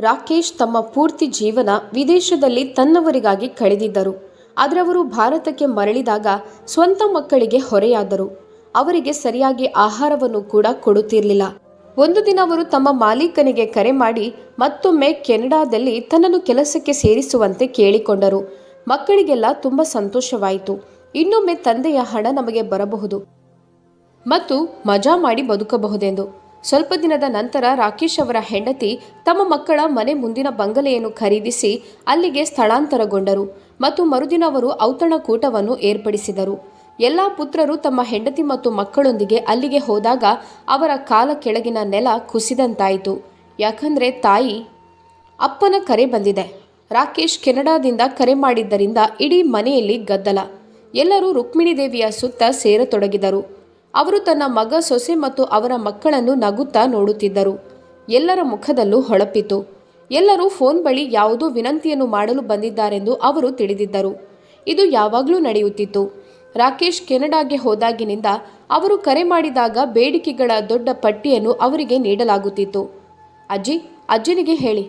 ರಾಕೇಶ್ ತಮ್ಮ ಪೂರ್ತಿ ಜೀವನ ವಿದೇಶದಲ್ಲಿ ತನ್ನವರಿಗಾಗಿ ಕಳೆದಿದ್ದರು. ಆದರೆ ಅವರು ಭಾರತಕ್ಕೆ ಮರಳಿದಾಗ ಸ್ವಂತ ಮಕ್ಕಳಿಗೆ ಹೊರೆಯಾದರು. ಅವರಿಗೆ ಸರಿಯಾಗಿ ಆಹಾರವನ್ನು ಕೂಡ ಕೊಡುತ್ತಿರಲಿಲ್ಲ. ಒಂದು ದಿನ ಅವರು ತಮ್ಮ ಮಾಲೀಕನಿಗೆ ಕರೆ ಮಾಡಿ ಮತ್ತೊಮ್ಮೆ ಕೆನಡಾದಲ್ಲಿ ತನ್ನನ್ನು ಕೆಲಸಕ್ಕೆ ಸೇರಿಸುವಂತೆ ಕೇಳಿಕೊಂಡರು. ಮಕ್ಕಳಿಗೆಲ್ಲ ತುಂಬ ಸಂತೋಷವಾಯಿತು. ಇನ್ನೊಮ್ಮೆ ತಂದೆಯ ಹಣ ನಮಗೆ ಬರಬಹುದು. ಮತ್ತು ಮಜಾ ಮಾಡಿ ಬದುಕಬಹುದೆಂದು. ಸ್ವಲ್ಪ ದಿನದ ನಂತರ ರಾಕೇಶ್ ಅವರ ಹೆಂಡತಿ ತಮ್ಮ ಮಕ್ಕಳ ಮನೆ ಮುಂದಿನ ಬಂಗಲೆಯನ್ನು ಖರೀದಿಸಿ ಅಲ್ಲಿಗೆ ಸ್ಥಳಾಂತರಗೊಂಡರು ಮತ್ತು ಮರುದಿನ ಅವರು ಔತಣಕೂಟವನ್ನು ಏರ್ಪಡಿಸಿದರು. ಎಲ್ಲ ಪುತ್ರರು ತಮ್ಮ ಹೆಂಡತಿ ಮತ್ತು ಮಕ್ಕಳೊಂದಿಗೆ ಅಲ್ಲಿಗೆ ಹೋದಾಗ ಅವರ ಕಾಲ ಕೆಳಗಿನ ನೆಲ ಕುಸಿದಂತಾಯಿತು. ಯಾಕಂದ್ರೆ ತಾಯಿ ಅಪ್ಪನ ಕರೆ ಬಂದಿದೆ. ರಾಕೇಶ್ ಕೆನಡಾದಿಂದ ಕರೆ ಮಾಡಿದ್ದರಿಂದ ಇಡೀ ಮನೆಯಲ್ಲಿ ಗದ್ದಲ. ಎಲ್ಲರೂ ರುಕ್ಮಿಣಿ ದೇವಿಯ ಸುತ್ತ ಸೇರತೊಡಗಿದರು. ಅವರು ತನ್ನ ಮಗ ಸೊಸೆ ಮತ್ತು ಅವರ ಮಕ್ಕಳನ್ನು ನಗುತ್ತಾ ನೋಡುತ್ತಿದ್ದರು. ಎಲ್ಲರ ಮುಖದಲ್ಲೂ ಹೊಳಪಿತು ಎಲ್ಲರೂ ಫೋನ್ ಬಳಿ ಯಾವುದೋ ವಿನಂತಿಯನ್ನು ಮಾಡಲು ಬಂದಿದ್ದಾರೆಂದು ಅವರು ತಿಳಿದಿದ್ದರು. ಇದು ಯಾವಾಗಲೂ ನಡೆಯುತ್ತಿತ್ತು. ರಾಕೇಶ್ ಕೆನಡಾಗೆ ಹೋದಾಗಿನಿಂದ ಅವರು ಕರೆ ಮಾಡಿದಾಗ ಬೇಡಿಕೆಗಳ ದೊಡ್ಡ ಪಟ್ಟಿಯನ್ನು ಅವರಿಗೆ ನೀಡಲಾಗುತ್ತಿತ್ತು. ಅಜ್ಜಿ, ಅಜ್ಜನಿಗೆ ಹೇಳಿ.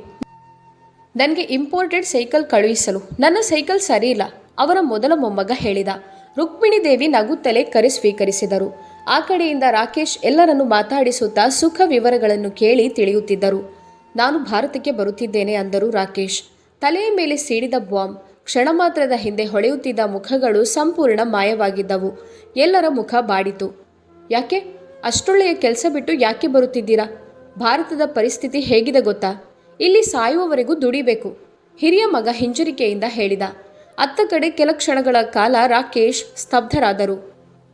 ನನಗೆ ಇಂಪೋರ್ಟೆಡ್ ಸೈಕಲ್ ಕಳುಹಿಸಲು. ನನ್ನ ಸೈಕಲ್ ಸರಿಯಿಲ್ಲ ಅವರ ಮೊದಲ ಮೊಮ್ಮಗ ಹೇಳಿದ. ರುಕ್ಮಿಣಿ ದೇವಿ ನಗುತ್ತಲೇ ಕರೆ ಸ್ವೀಕರಿಸಿದರು. ಆ ಕಡೆಯಿಂದ ರಾಕೇಶ್ ಎಲ್ಲರನ್ನು ಮಾತಾಡಿಸುತ್ತಾ ಸುಖ ವಿವರಗಳನ್ನು ಕೇಳಿ ತಿಳಿಯುತ್ತಿದ್ದರು. ನಾನು ಭಾರತಕ್ಕೆ ಬರುತ್ತಿದ್ದೇನೆ, ಅಂದರು ರಾಕೇಶ್. ತಲೆಯ ಮೇಲೆ ಸೀಡಿದ ಬಾಂಬ್, ಕ್ಷಣ ಮಾತ್ರದ ಹಿಂದೆ ಹೊಳೆಯುತ್ತಿದ್ದ ಮುಖಗಳು ಸಂಪೂರ್ಣ ಮಾಯವಾಗಿದ್ದವು. ಎಲ್ಲರ ಮುಖ ಬಾಡಿತು. ಯಾಕೆ? ಅಷ್ಟೊಳ್ಳೆಯ ಕೆಲಸ ಬಿಟ್ಟು ಯಾಕೆ ಬರುತ್ತಿದ್ದೀರಾ? ಭಾರತದ ಪರಿಸ್ಥಿತಿ ಹೇಗಿದೆ ಗೊತ್ತಾ? ಇಲ್ಲಿ ಸಾಯುವವರೆಗೂ ದುಡಿಬೇಕು, ಹಿರಿಯ ಮಗ ಹಿಂಜರಿಕೆಯಿಂದ ಹೇಳಿದ. ಅತ್ತ ಕಡೆ ಕೆಲ ಕ್ಷಣಗಳ ಕಾಲ ರಾಕೇಶ್ ಸ್ತಬ್ಧರಾದರು.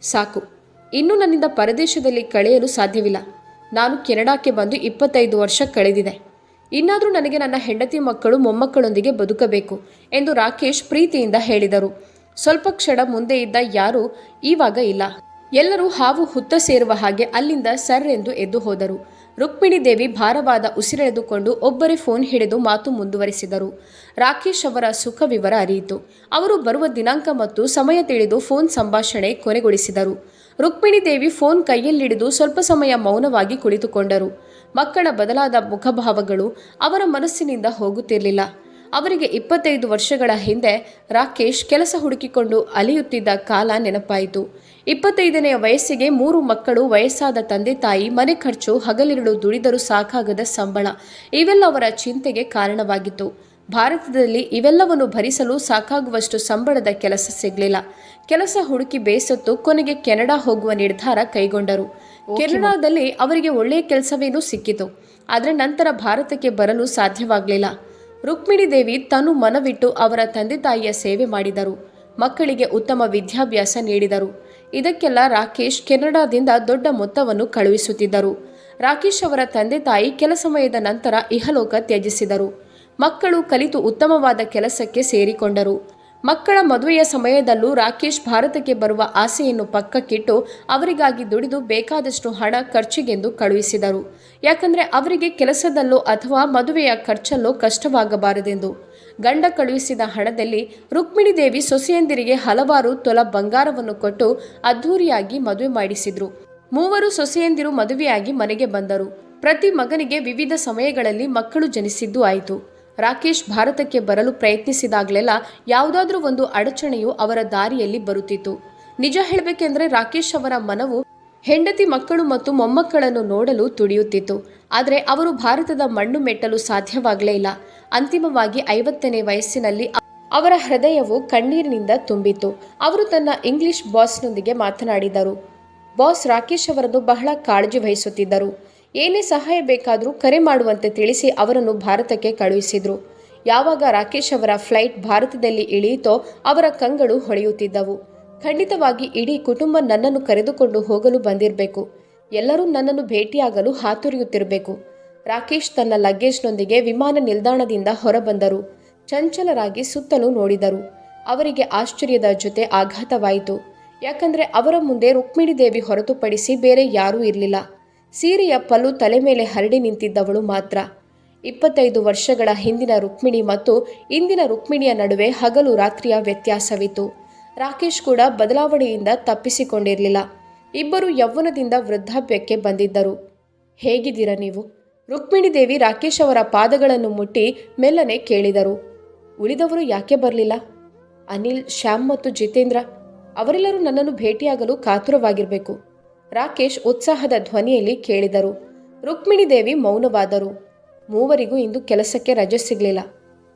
ಸಾಕು. ಇನ್ನು ನನ್ನಿಂದ ಪರದೇಶದಲ್ಲಿ ಕಳೆಯಲು ಸಾಧ್ಯವಿಲ್ಲ. ನಾನು ಕೆನಡಾಕ್ಕೆ ಬಂದು ಇಪ್ಪತ್ತೈದು ವರ್ಷ ಕಳೆದಿದೆ. ಇನ್ನಾದರೂ ನನಗೆ ನನ್ನ ಹೆಂಡತಿ ಮಕ್ಕಳು ಮೊಮ್ಮಕ್ಕಳೊಂದಿಗೆ ಬದುಕಬೇಕು ಎಂದು ರಾಕೇಶ್ ಪ್ರೀತಿಯಿಂದ ಹೇಳಿದರು. ಸ್ವಲ್ಪ ಕ್ಷಣ ಮುಂದೆ ಇದ್ದ ಯಾರೂ ಈವಾಗ ಇಲ್ಲ. ಎಲ್ಲರೂ ಹಾವು ಹುತ್ತ ಸೇರುವ ಹಾಗೆ ಅಲ್ಲಿಂದ ಸರ್ ಎಂದು ಎದ್ದು ಹೋದರು. ರುಕ್ಮಿಣಿ ದೇವಿ ಭಾರವಾದ ಉಸಿರೆಳೆದುಕೊಂಡು ಒಬ್ಬರೇ ಫೋನ್ ಹಿಡಿದು ಮಾತು ಮುಂದುವರಿಸಿದರು. ರಾಕೇಶ್ ಅವರ ಸುಖ ವಿವರ ಅರಿಯಿತು. ಅವರು ಬರುವ ದಿನಾಂಕ ಮತ್ತು ಸಮಯ ತಿಳಿದು ಫೋನ್ ಸಂಭಾಷಣೆ ಕೊನೆಗೊಳಿಸಿದರು. ರುಕ್ಮಿಣಿ ದೇವಿ ಫೋನ್ ಕೈಯಲ್ಲಿಡಿದು ಸ್ವಲ್ಪ ಸಮಯ ಮೌನವಾಗಿ ಕುಳಿತುಕೊಂಡರು. ಮಕ್ಕಳ ಬದಲಾದ ಮುಖಭಾವಗಳು ಅವರ ಮನಸ್ಸಿನಿಂದ ಹೋಗುತ್ತಿರಲಿಲ್ಲ. ಅವರಿಗೆ ಇಪ್ಪತ್ತೈದು ವರ್ಷಗಳ ಹಿಂದೆ ರಾಕೇಶ್ ಕೆಲಸ ಹುಡುಕಿಕೊಂಡು ಅಲಿಯುತ್ತಿದ್ದ ಕಾಲ ನೆನಪಾಯಿತು. ಇಪ್ಪತ್ತೈದನೆಯ ವಯಸ್ಸಿಗೆ ಮೂರು ಮಕ್ಕಳು, ವಯಸ್ಸಾದ ತಂದೆ ತಾಯಿ, ಮನೆ ಖರ್ಚು, ಹಗಲಿರುಳು ದುಡಿದರೂ ಸಾಕಾಗದ ಸಂಬಳ ಇವೆಲ್ಲ ಅವರ ಚಿಂತೆಗೆ ಕಾರಣವಾಗಿತ್ತು. ಭಾರತದಲ್ಲಿ ಇವೆಲ್ಲವನ್ನು ಭರಿಸಲು ಸಾಕಾಗುವಷ್ಟು ಸಂಬಳದ ಕೆಲಸ ಸಿಗಲಿಲ್ಲ. ಕೆಲಸ ಹುಡುಕಿ ಬೇಸತ್ತು ಕೊನೆಗೆ ಕೆನಡಾ ಹೋಗುವ ನಿರ್ಧಾರ ಕೈಗೊಂಡರು. ಕೆನಡಾದಲ್ಲಿ ಅವರಿಗೆ ಒಳ್ಳೆಯ ಕೆಲಸವೇನೂ ಸಿಕ್ಕಿತು. ಆದರೆ ನಂತರ ಭಾರತಕ್ಕೆ ಬರಲು ಸಾಧ್ಯವಾಗಲಿಲ್ಲ. ರುಕ್ಮಿಣಿ ದೇವಿ ತನು ಮನವಿಟ್ಟು ಅವರ ತಂದೆ ತಾಯಿಯ ಸೇವೆ ಮಾಡಿದರು. ಮಕ್ಕಳಿಗೆ ಉತ್ತಮ ವಿದ್ಯಾಭ್ಯಾಸ ನೀಡಿದರು. ಇದಕ್ಕೆಲ್ಲ ರಾಕೇಶ್ ಕೆನಡಾದಿಂದ ದೊಡ್ಡ ಮೊತ್ತವನ್ನು ಕಳುಹಿಸುತ್ತಿದ್ದರು. ರಾಕೇಶ್ ಅವರ ತಂದೆ ತಾಯಿ ಕೆಲ ಸಮಯದ ನಂತರ ಇಹಲೋಕ ತ್ಯಜಿಸಿದರು. ಮಕ್ಕಳು ಕಲಿತು ಉತ್ತಮವಾದ ಕೆಲಸಕ್ಕೆ ಸೇರಿಕೊಂಡರು. ಮಕ್ಕಳ ಮದುವೆಯ ಸಮಯದಲ್ಲೂ ರಾಕೇಶ್ ಭಾರತಕ್ಕೆ ಬರುವ ಆಸೆಯನ್ನು ಪಕ್ಕಕ್ಕಿಟ್ಟು ಅವರಿಗಾಗಿ ದುಡಿದು ಬೇಕಾದಷ್ಟು ಹಣ ಖರ್ಚಿಗೆಂದು ಕಳುಹಿಸಿದರು. ಯಾಕಂದರೆ ಅವರಿಗೆ ಕೆಲಸದಲ್ಲೋ ಅಥವಾ ಮದುವೆಯ ಖರ್ಚಲ್ಲೋ ಕಷ್ಟವಾಗಬಾರದೆಂದು. ಗಂಡ ಕಳುಹಿಸಿದ ಹಣದಲ್ಲಿ ರುಕ್ಮಿಣಿ ದೇವಿ ಸೊಸೆಯಂದಿರಿಗೆ ಹಲವಾರು ತೊಲ ಬಂಗಾರವನ್ನು ಕೊಟ್ಟು ಅದ್ಧೂರಿಯಾಗಿ ಮದುವೆ ಮಾಡಿಸಿದರು. ಮೂವರು ಸೊಸೆಯಂದಿರು ಮದುವೆಯಾಗಿ ಮನೆಗೆ ಬಂದರು. ಪ್ರತಿ ಮಗನಿಗೆ ವಿವಿಧ ಸಮಯಗಳಲ್ಲಿ ಮಕ್ಕಳು ಜನಿಸಿದ್ದು ಆಯಿತು. ರಾಕೇಶ್ ಭಾರತಕ್ಕೆ ಬರಲು ಪ್ರಯತ್ನಿಸಿದಾಗಲೆಲ್ಲ ಯಾವುದಾದ್ರೂ ಒಂದು ಅಡಚಣೆಯು ಅವರ ದಾರಿಯಲ್ಲಿ ಬರುತ್ತಿತ್ತು. ನಿಜ ಹೇಳಬೇಕೆಂದರೆ ರಾಕೇಶ್ ಅವರ ಮನವು ಹೆಂಡತಿ ಮಕ್ಕಳು ಮತ್ತು ಮೊಮ್ಮಕ್ಕಳನ್ನು ನೋಡಲು ತುಡಿಯುತ್ತಿತ್ತು. ಆದರೆ ಅವರು ಭಾರತದ ಮಣ್ಣು ಮೆಟ್ಟಲು ಸಾಧ್ಯವಾಗಲೇ ಇಲ್ಲ. ಅಂತಿಮವಾಗಿ ಐವತ್ತನೇ ವಯಸ್ಸಿನಲ್ಲಿ ಅವರ ಹೃದಯವು ಕಣ್ಣೀರಿನಿಂದ ತುಂಬಿತು ಅವರು ತನ್ನ ಇಂಗ್ಲಿಷ್ ಬಾಸ್ನೊಂದಿಗೆ ಮಾತನಾಡಿದರು. ಬಾಸ್ ರಾಕೇಶ್ ಅವರನ್ನು ಬಹಳ ಕಾಳಜಿ ವಹಿಸುತ್ತಿದ್ದರು. ಏನೇ ಸಹಾಯ ಬೇಕಾದರೂ ಕರೆ ಮಾಡುವಂತೆ ತಿಳಿಸಿ ಅವರನ್ನು ಭಾರತಕ್ಕೆ ಕಳುಹಿಸಿದರು. ಯಾವಾಗ ರಾಕೇಶ್ ಅವರ ಫ್ಲೈಟ್ ಭಾರತದಲ್ಲಿ ಇಳಿಯಿತೋ ಅವರ ಕಂಗಳು ಹೊಳೆಯುತ್ತಿದ್ದವು. ಖಂಡಿತವಾಗಿ ಇಡೀ ಕುಟುಂಬ ನನ್ನನ್ನು ಕರೆದುಕೊಂಡು ಹೋಗಲು ಬಂದಿರಬೇಕು. ಎಲ್ಲರೂ ನನ್ನನ್ನು ಭೇಟಿಯಾಗಲು ಹಾತೊರೆಯುತ್ತಿರಬೇಕು. ರಾಕೇಶ್ ತನ್ನ ಲಗೇಜ್ನೊಂದಿಗೆ ವಿಮಾನ ನಿಲ್ದಾಣದಿಂದ ಹೊರಬಂದರು. ಚಂಚಲರಾಗಿ ಸುತ್ತಲೂ ನೋಡಿದರು. ಅವರಿಗೆ ಆಶ್ಚರ್ಯದ ಜೊತೆ ಆಘಾತವಾಯಿತು. ಯಾಕಂದರೆ ಅವರ ಮುಂದೆ ರುಕ್ಮಿಣಿ ದೇವಿ ಹೊರತುಪಡಿಸಿ ಬೇರೆ ಯಾರೂ ಇರಲಿಲ್ಲ. ಸೀರೆಯ ಪಲ್ಲು ತಲೆ ಮೇಲೆ ಹರಡಿ ನಿಂತಿದ್ದವಳು ಮಾತ್ರ. ಇಪ್ಪತ್ತೈದು ವರ್ಷಗಳ ಹಿಂದಿನ ರುಕ್ಮಿಣಿ ಮತ್ತು ಇಂದಿನ ರುಕ್ಮಿಣಿಯ ನಡುವೆ ಹಗಲು ರಾತ್ರಿಯ ವ್ಯತ್ಯಾಸವಿತ್ತು. ರಾಕೇಶ್ ಕೂಡ ಬದಲಾವಣೆಯಿಂದ ತಪ್ಪಿಸಿಕೊಂಡಿರಲಿಲ್ಲ. ಇಬ್ಬರು ಯೌವನದಿಂದ ವೃದ್ಧಾಪ್ಯಕ್ಕೆ ಬಂದಿದ್ದರು. ಹೇಗಿದ್ದೀರ ನೀವು? ರುಕ್ಮಿಣಿ ದೇವಿ ರಾಕೇಶ್ ಅವರ ಪಾದಗಳನ್ನು ಮುಟ್ಟಿ ಮೆಲ್ಲನೆ ಕೇಳಿದರು. ಉಳಿದವರು ಯಾಕೆ ಬರಲಿಲ್ಲ? ಅನಿಲ್, ಶ್ಯಾಮ್ ಮತ್ತು ಜಿತೇಂದ್ರ, ಅವರೆಲ್ಲರೂ ನನ್ನನ್ನು ಭೇಟಿಯಾಗಲು ಕಾತುರವಾಗಿರಬೇಕು. ರಾಕೇಶ್ ಉತ್ಸಾಹದ ಧ್ವನಿಯಲ್ಲಿ ಕೇಳಿದರು. ರುಕ್ಮಿಣಿ ದೇವಿ ಮೌನವಾದರು. ಮೂವರಿಗೂ ಇಂದು ಕೆಲಸಕ್ಕೆ ರಜೆ ಸಿಗಲಿಲ್ಲ.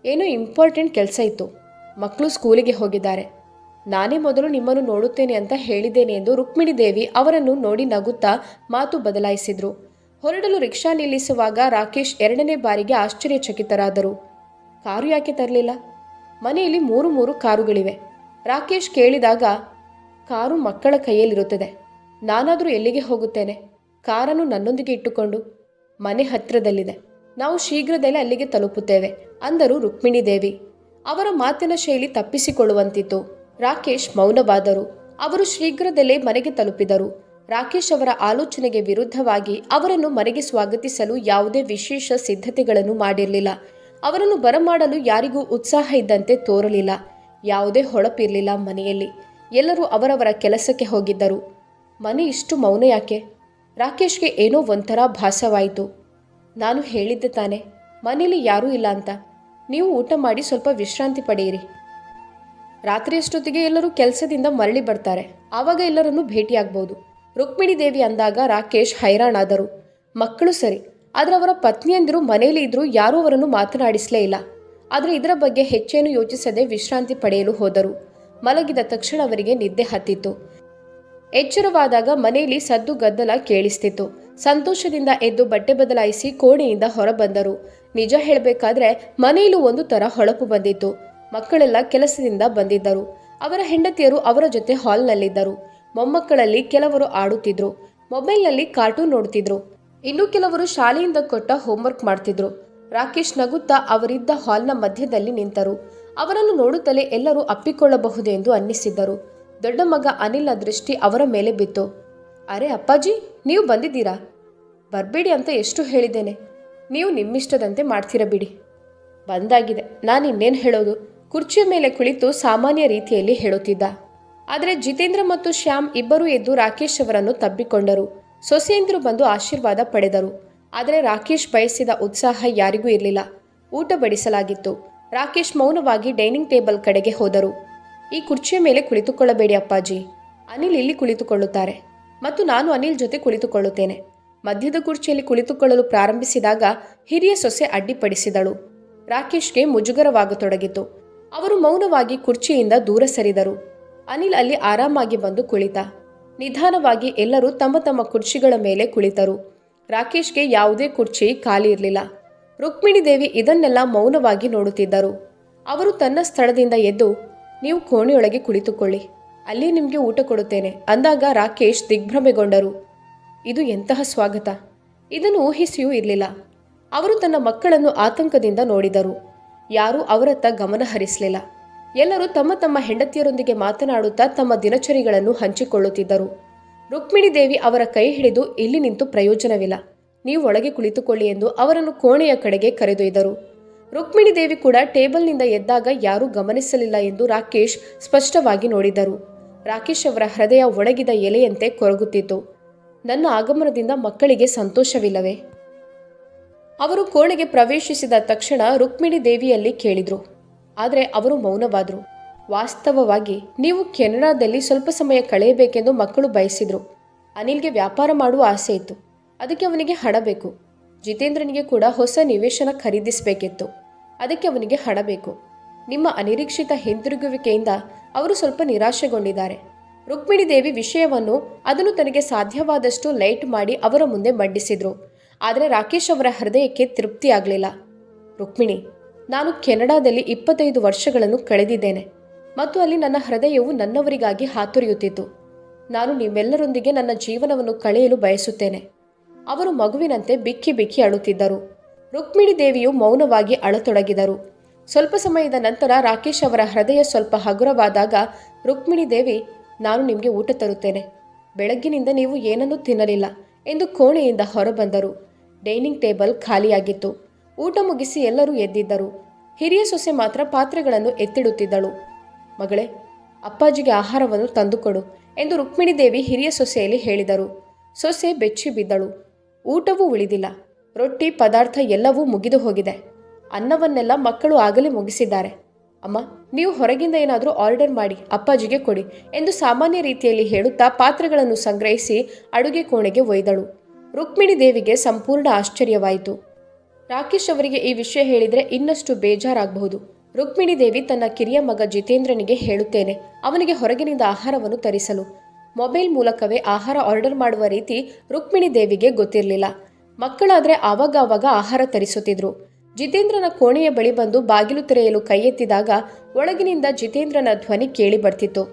ಏನೋ ಇಂಪಾರ್ಟೆಂಟ್ ಕೆಲಸ ಇತ್ತು. ಮಕ್ಕಳು ಸ್ಕೂಲಿಗೆ ಹೋಗಿದ್ದಾರೆ. ನಾನೇ ಮೊದಲು ನಿಮ್ಮನ್ನು ನೋಡುತ್ತೇನೆ ಅಂತ ಹೇಳಿದ್ದೇನೆ ಎಂದು ರುಕ್ಮಿಣಿ ದೇವಿ ಅವರನ್ನು ನೋಡಿ ನಗುತ್ತಾ ಮಾತು ಬದಲಾಯಿಸಿದ್ರು. ಹೊರಡಲು ರಿಕ್ಷಾ ನಿಲ್ಲಿಸುವಾಗ ರಾಕೇಶ್ ಎರಡನೇ ಬಾರಿಗೆ ಆಶ್ಚರ್ಯಚಕಿತರಾದರು. ಕಾರು ಯಾಕೆ ತರಲಿಲ್ಲ? ಮನೆಯಲ್ಲಿ ಮೂರು ಮೂರು ಕಾರುಗಳಿವೆ. ರಾಕೇಶ್ ಕೇಳಿದಾಗ, ಕಾರು ಮಕ್ಕಳ ಕೈಯಲ್ಲಿರುತ್ತದೆ. ನಾನಾದರೂ ಎಲ್ಲಿಗೆ ಹೋಗುತ್ತೇನೆ? ಕಾರನ್ನು ನನ್ನೊಂದಿಗೆ ಇಟ್ಟುಕೊಂಡು ಮನೆ ಹತ್ತಿರದಲ್ಲಿದೆ. ನಾವು ಶೀಘ್ರದಲ್ಲೇ ಅಲ್ಲಿಗೆ ತಲುಪುತ್ತೇವೆ, ಅಂದರು ರುಕ್ಮಿಣಿ ದೇವಿ. ಅವರ ಮಾತಿನ ಶೈಲಿ ತಪ್ಪಿಸಿಕೊಳ್ಳುವಂತಿತ್ತು. ರಾಕೇಶ್ ಮೌನವಾದರು. ಅವರು ಶೀಘ್ರದಲ್ಲೇ ಮನೆಗೆ ತಲುಪಿದರು. ರಾಕೇಶ್ ಅವರ ಆಲೋಚನೆಗೆ ವಿರುದ್ಧವಾಗಿ ಅವರನ್ನು ಮನೆಗೆ ಸ್ವಾಗತಿಸಲು ಯಾವುದೇ ವಿಶೇಷ ಸಿದ್ಧತೆಗಳನ್ನು ಮಾಡಿರಲಿಲ್ಲ. ಅವರನ್ನು ಬರಮಾಡಲು ಯಾರಿಗೂ ಉತ್ಸಾಹ ಇದ್ದಂತೆ ತೋರಲಿಲ್ಲ. ಯಾವುದೇ ಹೊಳಪಿರಲಿಲ್ಲ ಮನೆಯಲ್ಲಿ. ಎಲ್ಲರೂ ಅವರವರ ಕೆಲಸಕ್ಕೆ ಹೋಗಿದ್ದರು. ಮನೆ ಇಷ್ಟು ಮೌನ ಯಾಕೆ? ರಾಕೇಶ್ಗೆ ಏನೋ ಒಂಥರ ಭಾಸವಾಯಿತು. ನಾನು ಹೇಳಿದ್ದೆ ತಾನೆ, ಮನೇಲಿ ಯಾರೂ ಇಲ್ಲ ಅಂತ. ನೀವು ಊಟ ಮಾಡಿ ಸ್ವಲ್ಪ ವಿಶ್ರಾಂತಿ ಪಡೆಯಿರಿ. ರಾತ್ರಿಯಷ್ಟೊತ್ತಿಗೆ ಎಲ್ಲರೂ ಕೆಲಸದಿಂದ ಮರಳಿ ಬರ್ತಾರೆ. ಆವಾಗ ಎಲ್ಲರನ್ನೂ ಭೇಟಿಯಾಗ್ಬೋದು. ರುಕ್ಮಿಣಿ ದೇವಿ ಅಂದಾಗ ರಾಕೇಶ್ ಹೈರಾಣಾದರು. ಮಕ್ಕಳು ಸರಿ, ಆದರೆ ಅವರ ಪತ್ನಿಯಂದಿರು ಮನೆಯಲ್ಲಿ ಇದ್ರೂ ಯಾರೂ ಅವರನ್ನು ಮಾತನಾಡಿಸಲೇ ಇಲ್ಲ. ಆದರೆ ಇದರ ಬಗ್ಗೆ ಹೆಚ್ಚೇನು ಯೋಚಿಸದೆ ವಿಶ್ರಾಂತಿ ಪಡೆಯಲು ಹೋದರು. ಮಲಗಿದ ತಕ್ಷಣ ಅವರಿಗೆ ನಿದ್ದೆ ಹತ್ತಿತ್ತು. ಎಚ್ಚರವಾದಾಗ ಮನೆಯಲ್ಲಿ ಸದ್ದು ಗದ್ದಲ ಕೇಳಿಸ್ತಿತ್ತು. ಸಂತೋಷದಿಂದ ಎದ್ದು ಬಟ್ಟೆ ಬದಲಾಯಿಸಿ ಕೋಣೆಯಿಂದ ಹೊರಬಂದರು. ನಿಜ ಹೇಳಬೇಕಾದ್ರೆ ಮನೆಯಲ್ಲೂ ಒಂದು ತರ ಹೊಳಪು ಬಂದಿತ್ತು. ಮಕ್ಕಳೆಲ್ಲ ಕೆಲಸದಿಂದ ಬಂದಿದ್ದರು. ಅವರ ಹೆಂಡತಿಯರು ಅವರ ಜೊತೆ ಹಾಲ್ನಲ್ಲಿದ್ದರು. ಮೊಮ್ಮಕ್ಕಳಲ್ಲಿ ಕೆಲವರು ಆಡುತ್ತಿದ್ರು. ಮೊಬೈಲ್ನಲ್ಲಿ ಕಾರ್ಟೂನ್ ನೋಡ್ತಿದ್ರು. ಇನ್ನು ಕೆಲವರು ಶಾಲೆಯಿಂದ ಕೊಟ್ಟ ಹೋಮ್ವರ್ಕ್ ಮಾಡ್ತಿದ್ರು. ರಾಕೇಶ್ ನಗುತ್ತಾ ಅವರಿದ್ದ ಹಾಲ್ನ ಮಧ್ಯದಲ್ಲಿ ನಿಂತರು. ಅವರನ್ನು ನೋಡುತ್ತಲೇ ಎಲ್ಲರೂ ಅಪ್ಪಿಕೊಳ್ಳಬಹುದೆಂದು ಅನ್ನಿಸಿದ್ದರು. ದೊಡ್ಡ ಮಗ ಅನಿಲ್ನ ದೃಷ್ಟಿ ಅವರ ಮೇಲೆ ಬಿತ್ತು. ಅರೆ ಅಪ್ಪಾಜಿ, ನೀವು ಬಂದಿದ್ದೀರಾ? ಬರಬೇಡಿ ಅಂತ ಎಷ್ಟು ಹೇಳಿದ್ದೇನೆ. ನೀವು ನಿಮ್ಮಿಷ್ಟದಂತೆ ಮಾಡ್ತೀರ ಬಿಡಿ ಬಂದಾಗಿದೆ. ನಾನು ಇನ್ನೇನು ಹೇಳೋದು? ಕುರ್ಚಿಯ ಮೇಲೆ ಕುಳಿತು ಸಾಮಾನ್ಯ ರೀತಿಯಲ್ಲಿ ಹೇಳುತ್ತಿದ್ದ. ಆದರೆ ಜಿತೇಂದ್ರ ಮತ್ತು ಶ್ಯಾಮ್ ಇಬ್ಬರೂ ಎದ್ದು ರಾಕೇಶ್ ಅವರನ್ನು ತಬ್ಬಿಕೊಂಡರು. ಸೊಸೆಯಂದಿರು ಬಂದು ಆಶೀರ್ವಾದ ಪಡೆದರು. ಆದರೆ ರಾಕೇಶ್ ಬಯಸಿದ ಉತ್ಸಾಹ ಯಾರಿಗೂ ಇರಲಿಲ್ಲ. ಊಟ ಬಡಿಸಲಾಗಿತ್ತು. ರಾಕೇಶ್ ಮೌನವಾಗಿ ಡೈನಿಂಗ್ ಟೇಬಲ್ ಕಡೆಗೆ ಹೋದರು. ಈ ಕುರ್ಚಿಯ ಮೇಲೆ ಕುಳಿತುಕೊಳ್ಳಬೇಡಿ ಅಪ್ಪಾಜಿ. ಅನಿಲ್ ಇಲ್ಲಿ ಕುಳಿತುಕೊಳ್ಳುತ್ತಾರೆ. ಮತ್ತು ನಾನು ಅನಿಲ್ ಜೊತೆ ಕುಳಿತುಕೊಳ್ಳುತ್ತೇನೆ. ಮಧ್ಯದ ಕುರ್ಚಿಯಲ್ಲಿ ಕುಳಿತುಕೊಳ್ಳಲು ಪ್ರಾರಂಭಿಸಿದಾಗ ಹಿರಿಯ ಸೊಸೆ ಅಡ್ಡಿಪಡಿಸಿದಳು. ರಾಕೇಶ್ಗೆ ಮುಜುಗರವಾಗತೊಡಗಿತು. ಅವರು ಮೌನವಾಗಿ ಕುರ್ಚಿಯಿಂದ ದೂರ ಸರಿದರು. ಅನಿಲ್ ಅಲ್ಲಿ ಆರಾಮಾಗಿ ಬಂದು ಕುಳಿತ. ನಿಧಾನವಾಗಿ ಎಲ್ಲರೂ ತಮ್ಮ ತಮ್ಮ ಕುರ್ಚಿಗಳ ಮೇಲೆ ಕುಳಿತರು. ರಾಕೇಶ್ಗೆ ಯಾವುದೇ ಕುರ್ಚಿ ಖಾಲಿ ಇರಲಿಲ್ಲ. ರುಕ್ಮಿಣಿ ದೇವಿ ಇದನ್ನೆಲ್ಲ ಮೌನವಾಗಿ ನೋಡುತ್ತಿದ್ದರು. ಅವರು ತನ್ನ ಸ್ಥಳದಿಂದ ಎದ್ದು ನೀವು ಕೋಣೆಯೊಳಗೆ ಕುಳಿತುಕೊಳ್ಳಿ. ಅಲ್ಲಿ ನಿಮಗೆ ಊಟ ಕೊಡುತ್ತೇನೆ. ಅಂದಾಗ ರಾಕೇಶ್ ದಿಗ್ಭ್ರಮೆಗೊಂಡರು. ಇದು ಎಂತಹ ಸ್ವಾಗತ. ಇದನ್ನು ಊಹಿಸಿಯೂ ಇರಲಿಲ್ಲ. ಅವರು ತನ್ನ ಮಕ್ಕಳನ್ನು ಆತಂಕದಿಂದ ನೋಡಿದರು. ಯಾರೂ ಅವರತ್ತ ಗಮನ ಹರಿಸಲಿಲ್ಲ. ಎಲ್ಲರೂ ತಮ್ಮ ತಮ್ಮ ಹೆಂಡತಿಯರೊಂದಿಗೆ ಮಾತನಾಡುತ್ತಾ ತಮ್ಮ ದಿನಚರಿಗಳನ್ನು ಹಂಚಿಕೊಳ್ಳುತ್ತಿದ್ದರು. ರುಕ್ಮಿಣಿ ದೇವಿ ಅವರ ಕೈ ಹಿಡಿದು ಇಲ್ಲಿ ನಿಂತು ಪ್ರಯೋಜನವಿಲ್ಲ. ನೀವು ಒಳಗೆ ಕುಳಿತುಕೊಳ್ಳಿ ಎಂದು ಅವರನ್ನು ಕೋಣೆಯ ಕಡೆಗೆ ಕರೆದೊಯ್ದರು. ರುಕ್ಮಿಣಿ ದೇವಿ ಕೂಡ ಟೇಬಲ್ನಿಂದ ಎದ್ದಾಗ ಯಾರೂ ಗಮನಿಸಲಿಲ್ಲ ಎಂದು ರಾಕೇಶ್ ಸ್ಪಷ್ಟವಾಗಿ ನೋಡಿದರು. ರಾಕೇಶ್ ಅವರ ಹೃದಯ ಒಣಗಿದ ಎಲೆಯಂತೆ ಕೊರಗುತ್ತಿತ್ತು. ನನ್ನ ಆಗಮನದಿಂದ ಮಕ್ಕಳಿಗೆ ಸಂತೋಷವಿಲ್ಲವೇ? ಅವರು ಕೋಣೆಗೆ ಪ್ರವೇಶಿಸಿದ ತಕ್ಷಣ ರುಕ್ಮಿಣಿ ದೇವಿಯಲ್ಲಿ ಕೇಳಿದ್ರು. ಆದರೆ ಅವರು ಮೌನವಾದರು. ವಾಸ್ತವವಾಗಿ ನೀವು ಕೆನಡಾದಲ್ಲಿ ಸ್ವಲ್ಪ ಸಮಯ ಕಳೆಯಬೇಕೆಂದು ಮಕ್ಕಳು ಬಯಸಿದ್ರು. ಅನಿಲ್ಗೆ ವ್ಯಾಪಾರ ಮಾಡುವ ಆಸೆ ಇತ್ತು. ಅದಕ್ಕೆ ಅವನಿಗೆ ಹಣ ಬೇಕು. ಜಿತೇಂದ್ರನಿಗೆ ಕೂಡ ಹೊಸ ನಿವೇಶನ ಖರೀದಿಸಬೇಕಿತ್ತು. ಅದಕ್ಕೆ ಅವನಿಗೆ ಹಣ ಬೇಕು. ನಿಮ್ಮ ಅನಿರೀಕ್ಷಿತ ಹಿಂತಿರುಗುವಿಕೆಯಿಂದ ಅವರು ಸ್ವಲ್ಪ ನಿರಾಶೆಗೊಂಡಿದ್ದಾರೆ. ರುಕ್ಮಿಣಿ ದೇವಿ ವಿಷಯವನ್ನು ಅದನ್ನು ತನಗೆ ಸಾಧ್ಯವಾದಷ್ಟು ಲೈಟ್ ಮಾಡಿ ಅವರ ಮುಂದೆ ಮಂಡಿಸಿದ್ರು. ಆದರೆ ರಾಕೇಶ್ ಅವರ ಹೃದಯಕ್ಕೆ ತೃಪ್ತಿಯಾಗಲಿಲ್ಲ. ರುಕ್ಮಿಣಿ, ನಾನು ಕೆನಡಾದಲ್ಲಿ ಇಪ್ಪತ್ತೈದು ವರ್ಷಗಳನ್ನು ಕಳೆದಿದ್ದೇನೆ ಮತ್ತು ಅಲ್ಲಿ ನನ್ನ ಹೃದಯವು ನನ್ನವರಿಗಾಗಿ ಹಾತೊರೆಯುತ್ತಿತ್ತು. ನಾನು ನಿಮ್ಮೆಲ್ಲರೊಂದಿಗೆ ನನ್ನ ಜೀವನವನ್ನು ಕಳೆಯಲು ಬಯಸುತ್ತೇನೆ. ಅವರು ಮಗುವಿನಂತೆ ಬಿಕ್ಕಿ ಬಿಕ್ಕಿ ಅಳುತ್ತಿದ್ದರು. ರುಕ್ಮಿಣಿ ದೇವಿಯು ಮೌನವಾಗಿ ಅಳತೊಡಗಿದರು. ಸ್ವಲ್ಪ ಸಮಯದ ನಂತರ ರಾಕೇಶ್ ಅವರ ಹೃದಯ ಸ್ವಲ್ಪ ಹಗುರವಾದಾಗ, ರುಕ್ಮಿಣಿ ದೇವಿ, ನಾನು ನಿಮಗೆ ಊಟ ತರುತ್ತೇನೆ. ಬೆಳಗ್ಗಿನಿಂದ ನೀವು ಏನನ್ನೂ ತಿನ್ನಲಿಲ್ಲ ಎಂದು ಕೋಣೆಯಿಂದ ಹೊರಬಂದರು. Dining table ಖಾಲಿಯಾಗಿತ್ತು. ಊಟ ಮುಗಿಸಿ ಎಲ್ಲರೂ ಎದ್ದಿದ್ದರು. ಹಿರಿಯ ಸೊಸೆ ಮಾತ್ರ ಪಾತ್ರೆಗಳನ್ನು ಎತ್ತಿಡುತ್ತಿದ್ದಳು. ಮಗಳೇ, ಅಪ್ಪಾಜಿಗೆ ಆಹಾರವನ್ನು ತಂದುಕೊಡು ಎಂದು ರುಕ್ಮಿಣಿ ದೇವಿ ಹಿರಿಯ ಸೊಸೆಯಲ್ಲಿ ಹೇಳಿದರು. ಸೊಸೆ ಬೆಚ್ಚಿ ಬಿದ್ದಳು. ಊಟವೂ ಉಳಿದಿಲ್ಲ. ರೊಟ್ಟಿ ಪದಾರ್ಥ ಎಲ್ಲವೂ ಮುಗಿದು ಹೋಗಿದೆ. ಅನ್ನವನ್ನೆಲ್ಲ ಮಕ್ಕಳು ಆಗಲೇ ಮುಗಿಸಿದ್ದಾರೆ. ಅಮ್ಮ, ನೀವು ಹೊರಗಿಂದ ಏನಾದರೂ ಆರ್ಡರ್ ಮಾಡಿ, ಅಪ್ಪಾಜಿಗೆ ಕೊಡಿ ಎಂದು ಸಾಮಾನ್ಯ ರೀತಿಯಲ್ಲಿ ಹೇಳುತ್ತಾ ಪಾತ್ರೆಗಳನ್ನು ಸಂಗ್ರಹಿಸಿ ಅಡುಗೆ ಕೋಣೆಗೆ ಒಯ್ದಳು. ರುಕ್ಮಿಣಿ ದೇವಿಗೆ ಸಂಪೂರ್ಣ ಆಶ್ಚರ್ಯವಾಯಿತು. ರಾಕೇಶ್ ಅವರಿಗೆ ಈ ವಿಷಯ ಹೇಳಿದರೆ ಇನ್ನಷ್ಟು ಬೇಜಾರಾಗಬಹುದು. ರುಕ್ಮಿಣಿ ದೇವಿ ತನ್ನ ಕಿರಿಯ ಮಗ ಜಿತೇಂದ್ರನಿಗೆ ಹೇಳುತ್ತೇನೆ, ಅವನಿಗೆ ಹೊರಗಿನಿಂದ ಆಹಾರವನ್ನು ತರಿಸಲು. ಮೊಬೈಲ್ ಮೂಲಕವೇ ಆಹಾರ ಆರ್ಡರ್ ಮಾಡುವ ರೀತಿ ರುಕ್ಮಿಣಿ ದೇವಿಗೆ ಗೊತ್ತಿರಲಿಲ್ಲ. ಮಕ್ಕಳಾದ್ರೆ ಆವಾಗಾವಾಗ ಆವಾಗ ಆಹಾರ ತರಿಸುತ್ತಿದ್ರು. ಜಿತೇಂದ್ರನ ಕೋಣೆಯ ಬಳಿ ಬಂದು ಬಾಗಿಲು ತೆರೆಯಲು ಕೈ ಎತ್ತಿದಾಗ ಒಳಗಿನಿಂದ ಜಿತೇಂದ್ರನ ಧ್ವನಿ ಕೇಳಿ ಬರ್ತಿತ್ತು.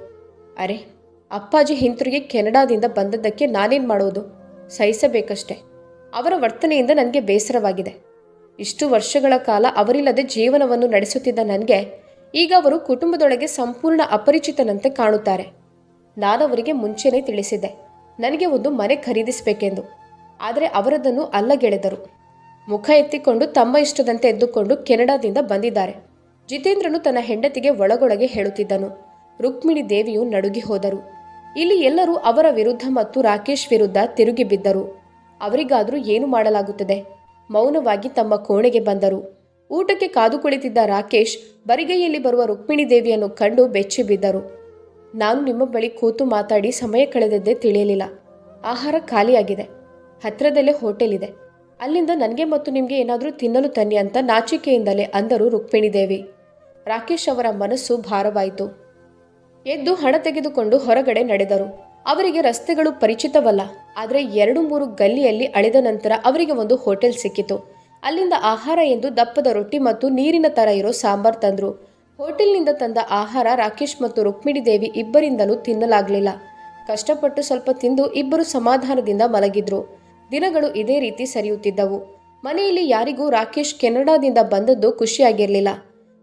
ಅರೆ, ಅಪ್ಪಾಜಿ ಹಿಂತಿರುಗಿ ಕೆನಡಾದಿಂದ ಬಂದದ್ದಕ್ಕೆ ನಾನೇನು ಮಾಡೋದು? ಸಹಿಸಬೇಕಷ್ಟೆ. ಅವರ ವರ್ತನೆಯಿಂದ ನನಗೆ ಬೇಸರವಾಗಿದೆ. ಇಷ್ಟು ವರ್ಷಗಳ ಕಾಲ ಅವರಿಲ್ಲದೆ ಜೀವನವನ್ನು ನಡೆಸುತ್ತಿದ್ದ ನನಗೆ ಈಗ ಅವರು ಕುಟುಂಬದೊಳಗೆ ಸಂಪೂರ್ಣ ಅಪರಿಚಿತನಂತೆ ಕಾಣುತ್ತಾರೆ. ನಾನವರಿಗೆ ಮುಂಚೆನೇ ತಿಳಿಸಿದ್ದೆ. ನನಗೆ ಒಂದು ಮನೆ ಖರೀದಿಸಬೇಕೆಂದು. ಆದರೆ ಅವರದನ್ನು ಅಲ್ಲಗೆಳೆದರು. ಮುಖ ಎತ್ತಿಕೊಂಡು ತಮ್ಮ ಇಷ್ಟದಂತೆ ಎದ್ದುಕೊಂಡು ಕೆನಡಾದಿಂದ ಬಂದಿದ್ದಾರೆ. ಜಿತೇಂದ್ರನು ತನ್ನ ಹೆಂಡತಿಗೆ ಒಳಗೊಳಗೆ ಹೇಳುತ್ತಿದ್ದನು. ರುಕ್ಮಿಣಿ ದೇವಿಯು ನಡುಗಿ ಹೋದರು. ಇಲ್ಲಿ ಎಲ್ಲರೂ ಅವರ ವಿರುದ್ಧ ಮತ್ತು ರಾಕೇಶ್ ವಿರುದ್ಧ ತಿರುಗಿ ಬಿದ್ದರು. ಅವರಿಗಾದರೂ ಏನು ಮಾಡಲಾಗುತ್ತದೆ? ಮೌನವಾಗಿ ತಮ್ಮ ಕೋಣೆಗೆ ಬಂದರು. ಊಟಕ್ಕೆ ಕಾದು ಕುಳಿತಿದ್ದ ರಾಕೇಶ್ ಬರಿಗೈಯಲ್ಲಿ ಬರುವ ರುಕ್ಮಿಣಿ ದೇವಿಯನ್ನು ಕಂಡು ಬೆಚ್ಚಿ ಬಿದ್ದರು. ನಾನು ನಿಮ್ಮ ಬಳಿ ಕೂತು ಮಾತಾಡಿ ಸಮಯ ಕಳೆದದ್ದೇ ತಿಳಿಯಲಿಲ್ಲ. ಆಹಾರ ಖಾಲಿಯಾಗಿದೆ. ಹತ್ರದಲ್ಲೇ ಹೋಟೆಲ್ ಇದೆ. ಅಲ್ಲಿಂದ ನನಗೆ ಮತ್ತು ನಿಮಗೆ ಏನಾದರೂ ತಿನ್ನಲು ತನ್ನಿ ಅಂತ ನಾಚಿಕೆಯಿಂದಲೇ ಅಂದರು ರುಕ್ಮಿಣಿ ದೇವಿ ರಾಕೇಶ್ ಅವರ ಮನಸ್ಸು ಭಾರವಾಯಿತು. ಎದ್ದು ಹಣ ತೆಗೆದುಕೊಂಡು ಹೊರಗಡೆ ನಡೆದರು. ಅವರಿಗೆ ರಸ್ತೆಗಳು ಪರಿಚಿತವಲ್ಲ. ಆದರೆ ಎರಡು ಮೂರು ಗಲ್ಲಿಯಲ್ಲಿ ಅಳೆದ ನಂತರ ಅವರಿಗೆ ಒಂದು ಹೋಟೆಲ್ ಸಿಕ್ಕಿತು. ಅಲ್ಲಿಂದ ಆಹಾರ ಎಂದು ದಪ್ಪದ ರೊಟ್ಟಿ ಮತ್ತು ನೀರಿನ ತರ ಇರೋ ಸಾಂಬಾರ್ ತಂದ್ರು. ಹೋಟೆಲ್ನಿಂದ ತಂದ ಆಹಾರ ರಾಕೇಶ್ ಮತ್ತು ರುಕ್ಮಿಣಿ ದೇವಿ ಇಬ್ಬರಿಂದಲೂ ತಿನ್ನಲಾಗಲಿಲ್ಲ. ಕಷ್ಟಪಟ್ಟು ಸ್ವಲ್ಪ ತಿಂದು ಇಬ್ಬರು ಸಮಾಧಾನದಿಂದ ಮಲಗಿದ್ರು. ದಿನಗಳು ಇದೇ ರೀತಿ ಸರಿಯುತ್ತಿದ್ದವು. ಮನೆಯಲ್ಲಿ ಯಾರಿಗೂ ರಾಕೇಶ್ ಕೆನಡಾದಿಂದ ಬಂದದ್ದು ಖುಷಿಯಾಗಿರಲಿಲ್ಲ.